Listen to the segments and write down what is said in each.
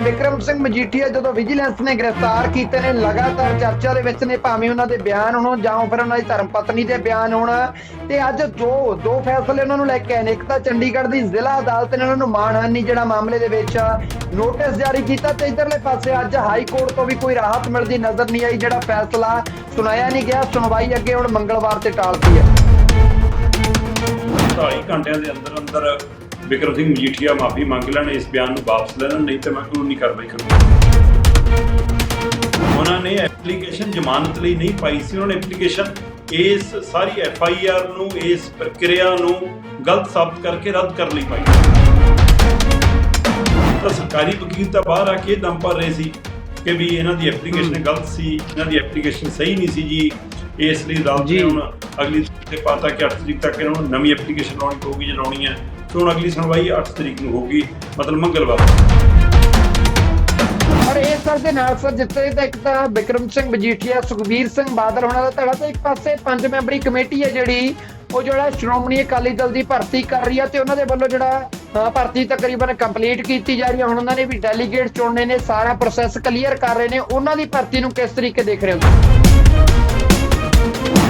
ਵਿਕਰਮ ਸਿੰਘ ਮਜੀਠੀਆ ਜਦੋਂ ਵਿਜੀਲੈਂਸ ਨੇ ਗ੍ਰਿਫਤਾਰ ਕੀਤੇ ਨੇ, ਲਗਾਤਾਰ ਚਰਚਾ ਦੇ ਵਿੱਚ ਨੇ, ਭਾਵੇਂ ਉਹਨਾਂ ਦੇ ਬਿਆਨ ਹੋਣ ਜਾਂ ਫਿਰ ਉਹਨਾਂ ਦੀ ਧਰਮ ਪਤਨੀ ਦੇ ਬਿਆਨ ਹੋਣ। ਤੇ ਅੱਜ ਦੋ ਦੋ ਫੈਸਲੇ ਉਹਨਾਂ ਨੂੰ ਲੈ ਕੇ ਆਏ ਨੇ। ਇੱਕ ਤਾਂ ਚੰਡੀਗੜ੍ਹ ਦੀ ਜ਼ਿਲ੍ਹਾ ਅਦਾਲਤ ਨੇ ਉਹਨਾਂ ਨੂੰ ਮਾਣਹਾਨੀ ਜਿਹੜਾ ਮਾਮਲੇ ਦੇ ਵਿੱਚ ਨੋਟਿਸ ਜਾਰੀ ਕੀਤਾ ਤੇ ਇਧਰਲੇ ਪਾਸੇ ਅੱਜ ਹਾਈ ਕੋਰਟ ਤੋਂ ਵੀ ਕੋਈ ਰਾਹਤ ਮਿਲਦੀ ਨਜ਼ਰ ਨਹੀਂ ਆਈ, ਜਿਹੜਾ ਫੈਸਲਾ ਸੁਣਾਇਆ ਨਹੀਂ ਗਿਆ। ਸੁਣਵਾਈ ਅੱਗੇ ਹੁਣ ਮੰਗਲਵਾਰ ਤੇ ਟਾਲਦੀ ਹੈ। 48 ਘੰਟਿਆਂ ਦੇ ਅੰਦਰ ਅੰਦਰ ਵਿਕਰਮ ਸਿੰਘ ਮਜੀਠੀਆ ਮਾਫੀ ਮੰਗ ਲੈਣ ਇਸ ਬਿਆਨ ਨੂੰ ਵਾਪਸ ਲੈਣ ਨਹੀਂ ਤੇ ਮੈਂ ਕਾਨੂੰਨੀ ਕਾਰਵਾਈ ਕਰੂੰਗਾ। ਉਹਨਾਂ ਨੇ ਐਪਲੀਕੇਸ਼ਨ ਜ਼ਮਾਨਤ ਲਈ ਨਹੀਂ ਪਾਈ ਸੀ। ਉਹਨਾਂ ਨੇ ਐਪਲੀਕੇਸ਼ਨ ਇਸ ਸਾਰੀ ਐਫ ਆਈ ਆਰ ਨੂੰ ਇਸ ਪ੍ਰਕਿਰਿਆ ਨੂੰ ਗਲਤ ਸਾਬਤ ਕਰਕੇ ਰੱਦ ਕਰਨ ਲਈ ਪਾਈ। ਤਾਂ ਸਰਕਾਰੀ ਵਕੀਲ ਤਾਂ ਬਾਹਰ ਆ ਕੇ ਦਮ ਭਰ ਰਹੇ ਸੀ ਕਿ ਵੀ ਇਹਨਾਂ ਦੀ ਐਪਲੀਕੇਸ਼ਨ ਗਲਤ ਸੀ ਇਹਨਾਂ ਦੀ ਐਪਲੀਕੇਸ਼ਨ ਸਹੀ ਨਹੀਂ ਸੀ ਜੀ। ਇਸ ਲਈ ਨੇ ਜੀ। ਹੁਣ ਅਗਲੀ ਤੇ ਪਾਤਾ ਕਿ 8 ਤਰੀਕ ਤੱਕ ਇਹਨਾਂ ਨੂੰ ਨਵੀਂ ਐਪਲੀਕੇਸ਼ਨ ਲਾਉਣੀ ਪਊਗੀ ਜੇ ਲਾਉਣੀ ਹੈ ਤੇ ਹੁਣ ਅਗਲੀ ਸੁਣਵਾਈ 8 ਤਰੀਕ ਨੂੰ ਹੋਊਗੀ, ਮਤਲਬ ਮੰਗਲਵਾਰ। ਪਰ ਇਹ ਸਰ ਦੇ ਨਾਲ ਸਰ, ਜਿੱਥੇ ਤਾਂ ਤਾਂ ਵਿਕਰਮ ਸਿੰਘ ਮਜੀਠੀਆ ਸੁਖਬੀਰ ਸਿੰਘ ਬਾਦਲ ਹੋਣਾ ਦਾ ਧੜਾ ਤੇ ਇੱਕ ਪਾਸੇ ਪੰਜ ਮੈਂਬਰੀ ਕਮੇਟੀ ਹੈ ਜਿਹੜੀ, ਉਹ ਜਿਹੜਾ ਸ਼੍ਰੋਮਣੀ ਅਕਾਲੀ ਦਲ ਦੀ ਭਰਤੀ ਕਰ ਰਹੀ ਹੈ ਤੇ ਉਹਨਾਂ ਦੇ ਵੱਲੋਂ ਜਿਹੜਾ ਭਰਤੀ ਤਕਰੀਬਨ ਕੰਪਲੀਟ ਕੀਤੀ ਜਾ ਰਹੀ ਹੈ ਹੁਣ ਉਹਨਾਂ ਨੇ ਵੀ ਡੈਲੀਗੇਟ ਚੁਣਨੇ ਨੇ, ਸਾਰਾ ਪ੍ਰੋਸੈਸ ਕਲੀਅਰ ਕਰ ਰਹੇ ਨੇ। ਉਹਨਾਂ ਦੀ ਭਰਤੀ ਨੂੰ ਕਿਸ ਤਰੀਕੇ ਦੇਖ ਰਹੇ ਹੋ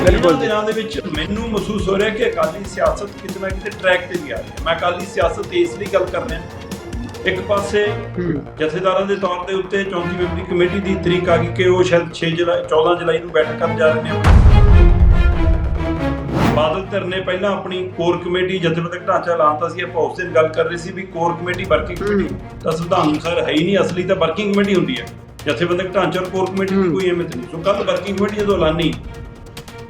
ਬਿਲਕੁਲ ਦਿਨਾਂ ਦੇ ਵਿੱਚ ਮੈਨੂੰ ਮਹਿਸੂਸ ਹੋ ਰਿਹਾ ਕਿ ਅਕਾਲੀ ਸਿਆਸਤ ਕਿਤੇ ਨਾ ਕਿਤੇ ਟਰੈਕ ਤੇ ਵੀ ਆ ਰਹੀ। ਹੈ ਮੈਂ ਅਕਾਲੀ ਸਿਆਸਤ ਤੇ ਇਸ ਲਈ ਗੱਲ ਕਰ ਰਿਹਾ। ਇੱਕ ਪਾਸੇ। ਜਥੇਦਾਰਾਂ ਦੇ ਤੌਰ ਦੇ ਉੱਤੇ 34 ਮੈਂਬਰੀ ਕਮੇਟੀ ਦੀ ਤਰੀਕ ਆ ਗਈ ਕਿ ਉਹ ਸ਼ਾਇਦ 6 ਜੁਲਾਈ 14 ਜੁਲਾਈ ਨੂੰ ਬੈਠਕ ਕਰਨ ਜਾ ਰਹੇ ਨੇ। ਬਾਦਲ ਧਿਰ ਨੇ ਪਹਿਲਾਂ ਆਪਣੀ ਕੋਰ ਕਮੇਟੀ ਜਥੇਬੰਦਕ ਢਾਂਚਾ ਲਾਉਂਦਾ ਸੀ ਆਪਾਂ ਉਸ ਦਿਨ ਗੱਲ ਕਰ ਰਹੇ ਸੀ ਵੀ ਕੋਰ ਕਮੇਟੀ ਵਰਕਿੰਗ ਕਮੇਟੀ ਤਾਂ ਸੰਵਿਧਾਨ ਅਨੁਸਾਰ ਹੈ ਹੀ ਨਹੀਂ ਅਸਲੀ ਤਾਂ ਵਰਕਿੰਗ ਕਮੇਟੀ ਹੁੰਦੀ ਹੈ। ਜਥੇਬੰਦਕ ਢਾਂਚਾ ਔਰ ਕੋਰ ਕਮੇਟੀ ਦੀ। ਕੋਈ ਅਹਿਮੀਅਤ ਨਹੀਂ। ਸੋ ਕੱਲ ਵਰਕਿੰਗ ਕਮੇਟੀ ਜਦੋਂ ਐਲਾਨੀ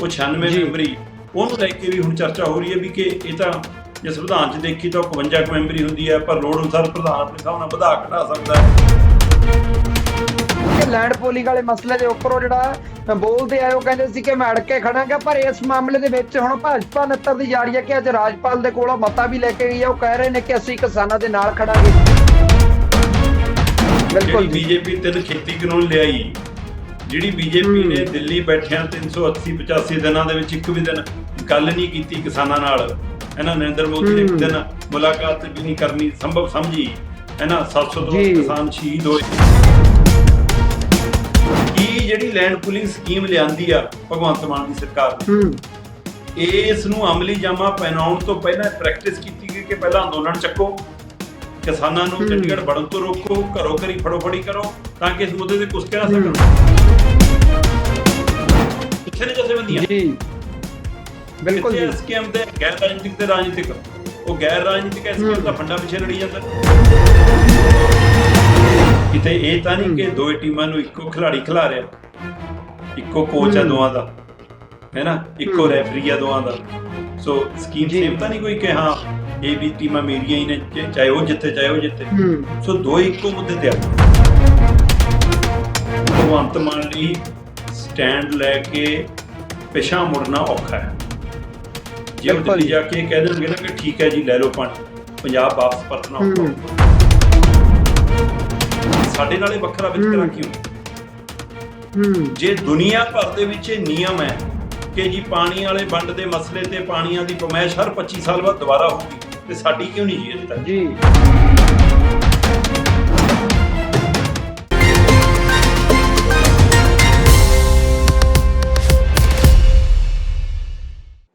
ਉਹ 96 ਜੀ। ਮੈਂਬਰੀ ਉਹਨੂੰ ਲੈ ਕੇ ਵੀ ਹੁਣ ਚਰਚਾ ਹੋ ਰਹੀ ਹੈ ਵੀ ਕਿ ਇਹ ਤਾਂ ਜੇ ਸੰਵਿਧਾਨ 'ਚ ਦੇਖੀ ਤਾਂ ਉਹ 52 ਕੁ ਮੈਂਬਰੀ ਹੁੰਦੀ ਹੈ ਪਰ ਲੋੜ ਅਨੁਸਾਰ ਪ੍ਰਧਾਨ ਆਪਣੇ ਹਿਸਾਬ ਨਾਲ ਵਧਾ ਘਟਾ ਸਕਦਾ ਹੈ। ਲੈਂਡ ਪੋਲਿੰਗ ਵਾਲੇ ਮਸਲੇ ਦੇ ਉੱਪਰ ਉਹ ਜਿਹੜਾ ਬੋਲਦੇ ਆਏ ਉਹ ਕਹਿੰਦੇ ਸੀ ਕਿ ਮੈਂ ਅੜ ਕੇ ਖੜਾਂਗਾ ਪਰ ਇਸ ਮਾਮਲੇ ਦੇ ਵਿੱਚ ਹੁਣ ਭਾਜਪਾ ਨੱਤਰ ਦੀ ਜਾ ਰਹੀ ਹੈ ਕਿ ਅੱਜ ਰਾਜਪਾਲ ਦੇ ਕੋਲੋਂ ਮਤਾ ਵੀ ਲੈ ਕੇ ਗਈ ਹੈ। ਉਹ ਕਹਿ ਰਹੇ ਨੇ ਕਿ ਅਸੀਂ ਕਿਸਾਨਾਂ ਦੇ ਨਾਲ ਖੜਾਂਗੇ। ਬਿਲਕੁਲ ਬੀਜੇਪੀ ਤਿੰਨ ਖੇਤੀ ਕਾਨੂੰਨ ਲਿਆਈ ਜਿਹੜੀ ਬੀਜੇਪੀ। ਨੇ ਦਿੱਲੀ ਬੈਠਿਆਂ 380 85 ਦਿਨਾਂ ਦੇ ਵਿੱਚ ਇੱਕ ਵੀ ਦਿਨ ਗੱਲ ਨਹੀਂ ਕੀਤੀ ਕਿਸਾਨਾਂ ਨਾਲ ਇਹਨਾਂ ਨਰਿੰਦਰ ਮੋਦੀ ਨੇ ਇੱਕ। ਦਿਨ ਮੁਲਾਕਾਤ ਵੀ ਨਹੀਂ ਕਰਨੀ ਸੰਭਵ ਸਮਝੀ ਇਹਨਾਂ 700 ਤੋਂ। ਕਿਸਾਨ ਸ਼ਹੀਦ ਹੋਏ ਕੀ ਜਿਹੜੀ ਲੈਂਡ ਪੁਲਿੰਗ ਸਕੀਮ ਲਿਆਂਦੀ ਆ ਭਗਵੰਤ ਮਾਨ ਦੀ ਸਰਕਾਰ ਨੇ ਇਸ ਨੂੰ ਅਮਲੀ ਜਾਮਾ ਪਹਿਨਾਉਣ ਤੋਂ ਪਹਿਲਾਂ ਪ੍ਰੈਕਟਿਸ ਕੀਤੀ ਗਈ ਕਿ ਪਹਿਲਾਂ ਅੰਦੋਲਨ ਚੱਕੋ ਕਿਸਾਨਾਂ ਨੂੰ। ਚੰਡੀਗੜ੍ਹ ਵੜਨ ਤੋਂ ਰੋਕੋ ਘਰੋ ਘਰੀ ਫੜੋ ਫੜੀ ਕਰੋ ਤਾਂ ਕਿ ਇਸ ਮੁੱਦੇ ਤੇ ਕੁਝ ਕਹਿ। ਸਕਣ ਕਿੱਥੇ ਨੇ ਜਥੇਬੰਦੀਆਂ ਜੀ ਬਿਲਕੁਲ ਜੀ ਸਕੀਮ ਦੇ ਗੈਰ ਰਾਜਨੀਤਿਕ ਤੇ ਰਾਜਨੀਤਿਕ ਉਹ ਗੈਰ ਰਾਜਨੀਤਿਕ ਹੂੰ। ਦਾ ਫੰਡਾ ਪਿੱਛੇ ਲੜੀ ਜਾਂਦਾ ਕਿਤੇ ਇਹ ਤਾਂ ਨਹੀਂ ਕਿ। ਦੋਏ ਟੀਮਾਂ ਨੂੰ ਇੱਕੋ ਖਿਲਾੜੀ ਖਿਲਾ ਰਿਹਾ ਇੱਕੋ ਕੋਚ ਆ ਹੂੰ। ਦੋਵਾਂ ਦਾ ਹੈ ਨਾ ਇੱਕੋ। ਰੈਫਰੀ ਆ ਦੋਵਾਂ ਦਾ ਸੋ ਸਕੀਮ। ਸੇਮ ਤਾਂ ਨਹੀਂ ਕੋਈ ਕਿ ਹਾਂ ਇਹ ਵੀ ਟੀਮਾਂ ਮੇਰੀਆਂ ਹੀ ਨੇ ਚਾਹੇ ਉਹ ਜਿੱਤੇ ਚਾਹੇ ਉਹ ਹੂੰ ਸੋ ਦੋਏ ਇੱਕੋ ਮੁੱਦੇ ਤੇ ਆ ਭਗਵੰਤ ਮਾਨ ਲਈ ਸਟੈਂਡ ਲੈ ਕੇ ਪਿਛਾਂ ਮੁੜਨਾ ਔਖਾ ਹੈ ਜੇ ਉਹ ਬਿਲਕੁਲ ਦਿੱਲੀ ਜੀ। ਜਾ ਕੇ ਕਹਿ ਦੇਣਗੇ ਨਾ ਕਿ ਠੀਕ ਹੈ ਜੀ ਲੈ ਲਓ ਪਾਣੀ ਪੰਜਾਬ ਵਾਪਸ ਪਰਤਣਾ ਔਖਾ ਹੂੰ। ਹੋਊਗਾ। ਸਾਡੇ ਨਾਲੇ ਵੱਖਰਾ ਵਿਤਕਰਾ ਹੂੰ। ਕਿਉਂ ਹੂੰ ਜੇ ਦੁਨੀਆ ਭਰ ਦੇ ਵਿੱਚ ਇਹ ਨਿਯਮ ਹੈ ਕਿ ਜੀ ਪਾਣੀ ਵਾਲੇ ਵੰਡ ਦੇ ਮਸਲੇ ਤੇ ਪਾਣੀਆਂ ਦੀ ਪਮੈਸ਼ ਹਰ 25 ਸਾਲ ਬਾਅਦ ਦੁਬਾਰਾ ਹੋਊਗੀ ਤੇ ਸਾਡੀ ਕਿਉਂ ਨਹੀਂ ਜੀ ਅਜੇ ਤੱਕ ਜੀ।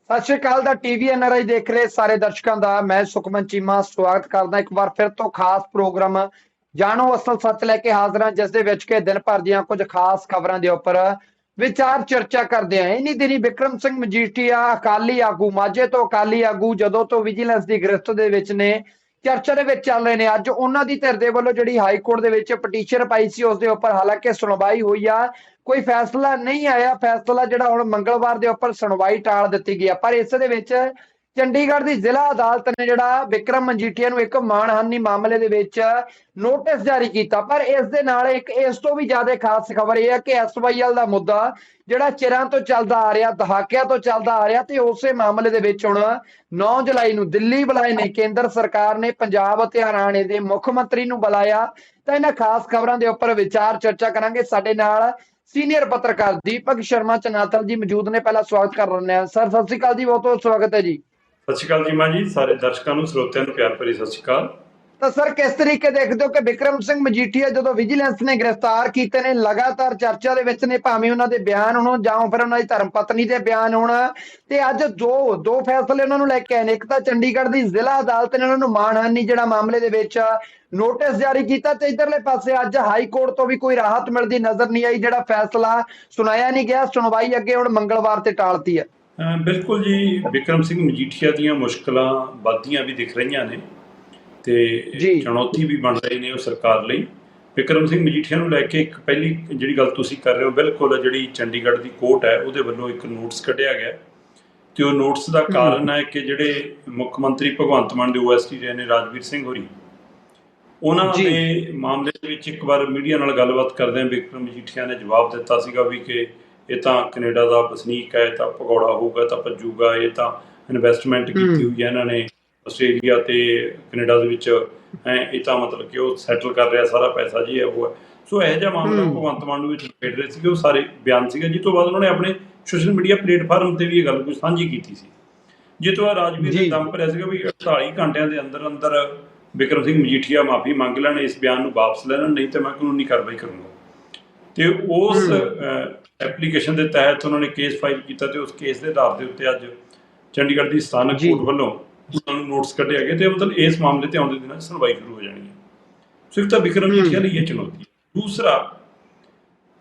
ਸਤਿ ਸ਼੍ਰੀ ਅਕਾਲ ਦਾ ਟੀਵੀ ਐਨਆਰਆਈ ਦੇਖ ਰਹੇ ਸਾਰੇ ਦਰਸ਼ਕਾਂ ਦਾ, ਮੈਂ ਸੁਖਮਨ ਚੀਮਾ, ਸਵਾਗਤ ਕਰਦਾ ਇੱਕ ਵਾਰ ਫਿਰ ਤੋਂ ਖਾਸ ਪ੍ਰੋਗਰਾਮ। ਜਾਣੋ ਅਸਲ ਸੱਚ ਲੈ ਕੇ ਹਾਜ਼ਰ ਹਾਂ, ਜਿਸ ਦੇ ਵਿੱਚ ਕਿ ਦਿਨ ਭਰ ਦੀਆਂ ਕੁਝ ਖਾਸ ਖਬਰਾਂ ਦੇ ਉੱਪਰ। ਵਿਚਾਰ ਚਰਚਾ ਕਰਦੇ ਆਂ, ਇਨੀ ਦਿਨੀ ਵਿਕਰਮ ਸਿੰਘ ਮਜੀਠੀਆ ਅਕਾਲੀ ਆਗੂ, ਮਾਝੇ ਤੋਂ ਅਕਾਲੀ ਆਗੂ, ਜਦੋਂ ਤੋਂ ਵਿਜੀਲੈਂਸ ਦੀ ਗ੍ਰਿਫਤ ਦੇ ਵਿੱਚ ਨੇ, ਚਰਚਾ ਦੇ ਵਿੱਚ ਚੱਲ ਰਹੇ ਨੇ। ਅੱਜ ਉਹਨਾਂ ਦੀ ਧਿਰ ਦੇ ਵੱਲੋਂ ਜਿਹੜੀ ਹਾਈ ਕੋਰਟ ਦੇ ਵਿੱਚ ਪਟੀਸ਼ਨ ਪਾਈ ਸੀ ਉਸ ਦੇ ਉੱਪਰ ਹਾਲਾਂਕਿ ਸੁਣਵਾਈ ਹੋਈ ਆ। ਕੋਈ ਫੈਸਲਾ ਨਹੀਂ ਆਇਆ। ਫੈਸਲਾ ਜਿਹੜਾ ਹੁਣ ਮੰਗਲਵਾਰ ਦੇ ਉੱਪਰ ਸੁਣਵਾਈ ਟਾਲ ਦਿੱਤੀ ਗਈ ਆ। ਪਰ ਇਸ ਦੇ ਵਿੱਚ ਚੰਡੀਗੜ੍ਹ ਦੀ ਜ਼ਿਲ੍ਹਾ ਅਦਾਲਤ ਨੇ ਜਿਹੜਾ ਵਿਕਰਮ ਮਜੀਠੀਆ ਨੂੰ ਇੱਕ ਮਾਣਹਾਨੀ ਮਾਮਲੇ ਦੇ ਵਿੱਚ ਨੋਟਿਸ ਜਾਰੀ ਕੀਤਾ। ਪਰ ਇਸ ਦੇ ਨਾਲ ਇੱਕ ਇਸ ਤੋਂ ਵੀ ਜ਼ਿਆਦਾ ਖਾਸ ਖਬਰ ਇਹ ਹੈ ਕਿ ਐਸਵਾਈਐਲ ਦਾ ਮੁੱਦਾ ਜਿਹੜਾ ਚਿਰਾਂ ਤੋਂ ਚੱਲਦਾ ਆ ਰਿਹਾ, ਦਹਾਕਿਆਂ ਤੋਂ ਚੱਲਦਾ ਆ ਰਿਹਾ ਤੇ ਉਸੇ ਮਾਮਲੇ ਦੇ ਵਿੱਚ ਹੁਣ 9 ਜੁਲਾਈ ਨੂੰ ਦਿੱਲੀ ਬੁਲਾਏ ਨੇ। ਕੇਂਦਰ ਸਰਕਾਰ ਨੇ ਪੰਜਾਬ ਅਤੇ ਹਰਿਆਣੇ ਦੇ ਮੁੱਖ ਮੰਤਰੀ ਨੂੰ ਬੁਲਾਇਆ। ਤਾਂ ਇਹਨਾਂ ਖਾਸ ਖਬਰਾਂ ਦੇ ਉੱਪਰ ਵਿਚਾਰ ਚਰਚਾ ਕਰਾਂਗੇ। ਸਾਡੇ ਨਾਲ ਸੀਨੀਅਰ ਪੱਤਰਕਾਰ ਦੀਪਕ ਸ਼ਰਮਾ ਚਨਾਤਲ ਜੀ ਮੌਜੂਦ ਨੇ। ਪਹਿਲਾ ਸਵਾਗਤ ਕਰ ਰਹੇ ਹਾਂ ਸਰ, ਸਤਿ ਸ਼੍ਰੀ ਅਕਾਲ ਜੀ। ਬਹੁਤ ਬਹੁਤ ਸਵਾਗਤ ਹੈ ਜੀ। ਸਤਿ ਸ਼੍ਰੀ ਅਕਾਲ ਜੀ ਮਾਂ ਜੀ, ਸਾਰੇ ਦਰਸ਼ਕਾਂ ਨੂੰ, ਸਰੋਤਿਆਂ ਨੂੰ ਪਿਆਰ ਭਰੀ ਸਤਿ ਸ਼੍ਰੀ ਅਕਾਲ। ਤਾਂ ਸਰ, ਕਿਸ ਤਰੀਕੇ ਦੇਖਦੇ ਹੋ ਕਿ ਵਿਕਰਮ ਸਿੰਘ ਮਜੀਠੀਆ ਜਦੋਂ ਵਿਜੀਲੈਂਸ ਨੇ ਗ੍ਰਿਫਤਾਰ ਕੀਤੇ ਨੇ, ਲਗਾਤਾਰ ਚਰਚਾ ਦੇ ਵਿੱਚ ਨੇ, ਭਾਵੇਂ ਉਹਨਾਂ ਦੇ ਬਿਆਨ ਹੋਣ ਜਾਂ ਫਿਰ ਉਹਨਾਂ ਦੀ ਧਰਮ ਪਤਨੀ ਦੇ ਬਿਆਨ ਹੋਣ, ਤੇ ਅੱਜ ਦੋ ਦੋ ਫੈਸਲੇ ਉਹਨਾਂ ਨੂੰ ਲੈ ਕੇ ਆਏ ਨੇ। ਇੱਕ ਤਾਂ ਚੰਡੀਗੜ੍ਹ ਦੀ ਜ਼ਿਲ੍ਹਾ ਅਦਾਲਤ ਨੇ ਉਹਨਾਂ ਨੂੰ ਮਾਣਹਾਨੀ ਜਿਹੜਾ ਮਾਮਲੇ ਦੇ ਵਿੱਚ ਨੋਟਿਸ ਜਾਰੀ ਕੀਤਾ ਤੇ ਇਧਰਲੇ ਪਾਸੇ ਅੱਜ ਹਾਈ ਕੋਰਟ ਤੋਂ ਵੀ ਕੋਈ ਰਾਹਤ ਮਿਲਦੀ ਨਜ਼ਰ ਨਹੀਂ ਆਈ, ਜਿਹੜਾ ਫੈਸਲਾ ਸੁਣਾਇਆ ਨਹੀਂ ਗਿਆ। ਸੁਣਵਾਈ ਅੱਗੇ ਹੁਣ ਮੰਗਲਵਾਰ ਤੇ ਟਾਲਤੀ ਹੈ। ਬਿਲਕੁਲ ਜੀ। ਵਿਕਰਮ ਸਿੰਘ ਮਜੀਠੀਆ ਦੀਆਂ ਮੁਸ਼ਕਲਾਂ ਵੱਧਦੀਆਂ ਵੀ ਦਿਖ ਰਹੀਆਂ ਨੇ ਤੇ। ਚੁਣੌਤੀ ਵੀ ਬਣ ਰਹੇ ਨੇ ਉਹ ਸਰਕਾਰ ਲਈ। ਵਿਕਰਮ ਸਿੰਘ ਮਜੀਠੀਆ ਨੂੰ ਲੈ ਕੇ ਇੱਕ ਪਹਿਲੀ ਜਿਹੜੀ ਗੱਲ ਤੁਸੀਂ ਕਰ ਰਹੇ ਹੋ ਬਿਲਕੁਲ ਜਿਹੜੀ ਚੰਡੀਗੜ੍ਹ ਦੀ ਕੋਰਟ ਹੈ ਉਹਦੇ ਵੱਲੋਂ ਇੱਕ ਨੋਟਿਸ ਕੱਢਿਆ ਗਿਆ। ਤੇ ਉਹ ਨੋਟਿਸ ਦਾ ਕਾਰਨ ਹੈ ਕਿ ਜਿਹੜੇ ਮੁੱਖ ਮੰਤਰੀ ਭਗਵੰਤ ਮਾਨ ਦੇ ਓਐਸਟੀ ਰਹੇ ਨੇ ਰਾਜਵੀਰ ਸਿੰਘ ਹੋਰੀ। ਉਹਨਾਂ। ਦੇ ਮਾਮਲੇ ਦੇ ਵਿੱਚ ਇੱਕ ਵਾਰ ਮੀਡੀਆ ਨਾਲ ਗੱਲਬਾਤ ਕਰਦਿਆਂ ਵਿਕਰਮ ਮਜੀਠੀਆ ਨੇ ਜਵਾਬ ਦਿੱਤਾ ਸੀਗਾ ਵੀ ਕਿ ਇਹ ਤਾਂ ਕੈਨੇਡਾ ਦਾ ਵਸਨੀਕ ਹੈ ਤਾਂ ਭਗੌੜਾ ਹੋਊਗਾ ਤਾਂ ਭੱਜੂਗਾ ਇਹ ਤਾਂ ਇਨਵੈਸਟਮੈਂਟ ਕੀਤੀ ਹੋਈ ਹੈ ਇਹਨਾਂ ਨੇ ਆਸਟ੍ਰੇਲੀਆ ਤੇ ਕੈਨੇਡਾ ਦੇ ਵਿੱਚ। ਇਹ ਤਾਂ ਮਤਲਬ ਕਿ ਉਹ ਸੈਟਲ ਕਰ ਰਿਹਾ ਸਾਰਾ ਪੈਸਾ ਜੀ ਹੈ ਉਹ। ਹੈ ਸੋ ਇਹ ਜਿਹਾ ਮਾਮਲਾ। ਭਗਵੰਤ ਮਾਨ ਨੂੰ ਵਿੱਚ ਲਪੇਟ ਰਹੇ ਸੀਗੇ ਉਹ ਸਾਰੇ ਬਿਆਨ ਸੀਗੇ। ਜਿਸ ਤੋਂ ਬਾਅਦ ਉਹਨਾਂ ਨੇ ਆਪਣੇ ਸੋਸ਼ਲ ਮੀਡੀਆ ਪਲੇਟਫਾਰਮ ਤੇ ਵੀ ਇਹ ਗੱਲ ਕੋਈ ਸਾਂਝੀ ਕੀਤੀ ਸੀ। ਜਿਸ ਤੋਂ ਬਾਅਦ ਰਾਜਵੀਰ ਨੇ। ਦਮ ਭਰਿਆ ਸੀਗਾ ਵੀ 48 ਘੰਟਿਆਂ ਦੇ ਅੰਦਰ ਅੰਦਰ ਵਿਕਰਮ ਸਿੰਘ ਮਜੀਠੀਆ ਮਾਫੀ ਮੰਗ ਲੈਣ ਇਸ ਬਿਆਨ ਨੂੰ ਵਾਪਸ ਲੈਣ ਨਹੀਂ ਤਾਂ ਮੈਂ ਕਾਨੂੰਨੀ ਕਾਰਵਾਈ ਕਰੂੰਗਾ। ਤੇ ਉਸ ਐਪਲੀਕੇਸ਼ਨ ਦੇ ਤਹਿਤ ਉਹਨਾਂ ਨੇ ਕੇਸ ਫਾਈਲ ਕੀਤਾ ਤੇ ਉਸ ਕੇਸ ਦੇ ਆਧਾਰ ਦੇ ਉੱਤੇ ਅੱਜ ਚੰਡੀਗੜ੍ਹ ਦੀ ਸਥਾਨਕ ਜੀ। ਕੋਰਟ ਵੱਲੋਂ ਉਹਨਾਂ ਨੂੰ ਨੋਟਿਸ ਕੱਢਿਆ ਗਿਆ ਤੇ ਮਤਲਬ ਇਸ ਮਾਮਲੇ ਤੇ ਆਉਂਦੇ ਦਿਨਾਂ ਸੁਣਵਾਈ ਸ਼ੁਰੂ ਹੋ ਜਾਣੀ ਹੈ ਸੋ ਇੱਕ ਤਾਂ ਵਿਕਰਮ। ਮਜੀਠੀਆ ਲਈ ਇਹ ਚੁਣੌਤੀ ਦੂਸਰਾ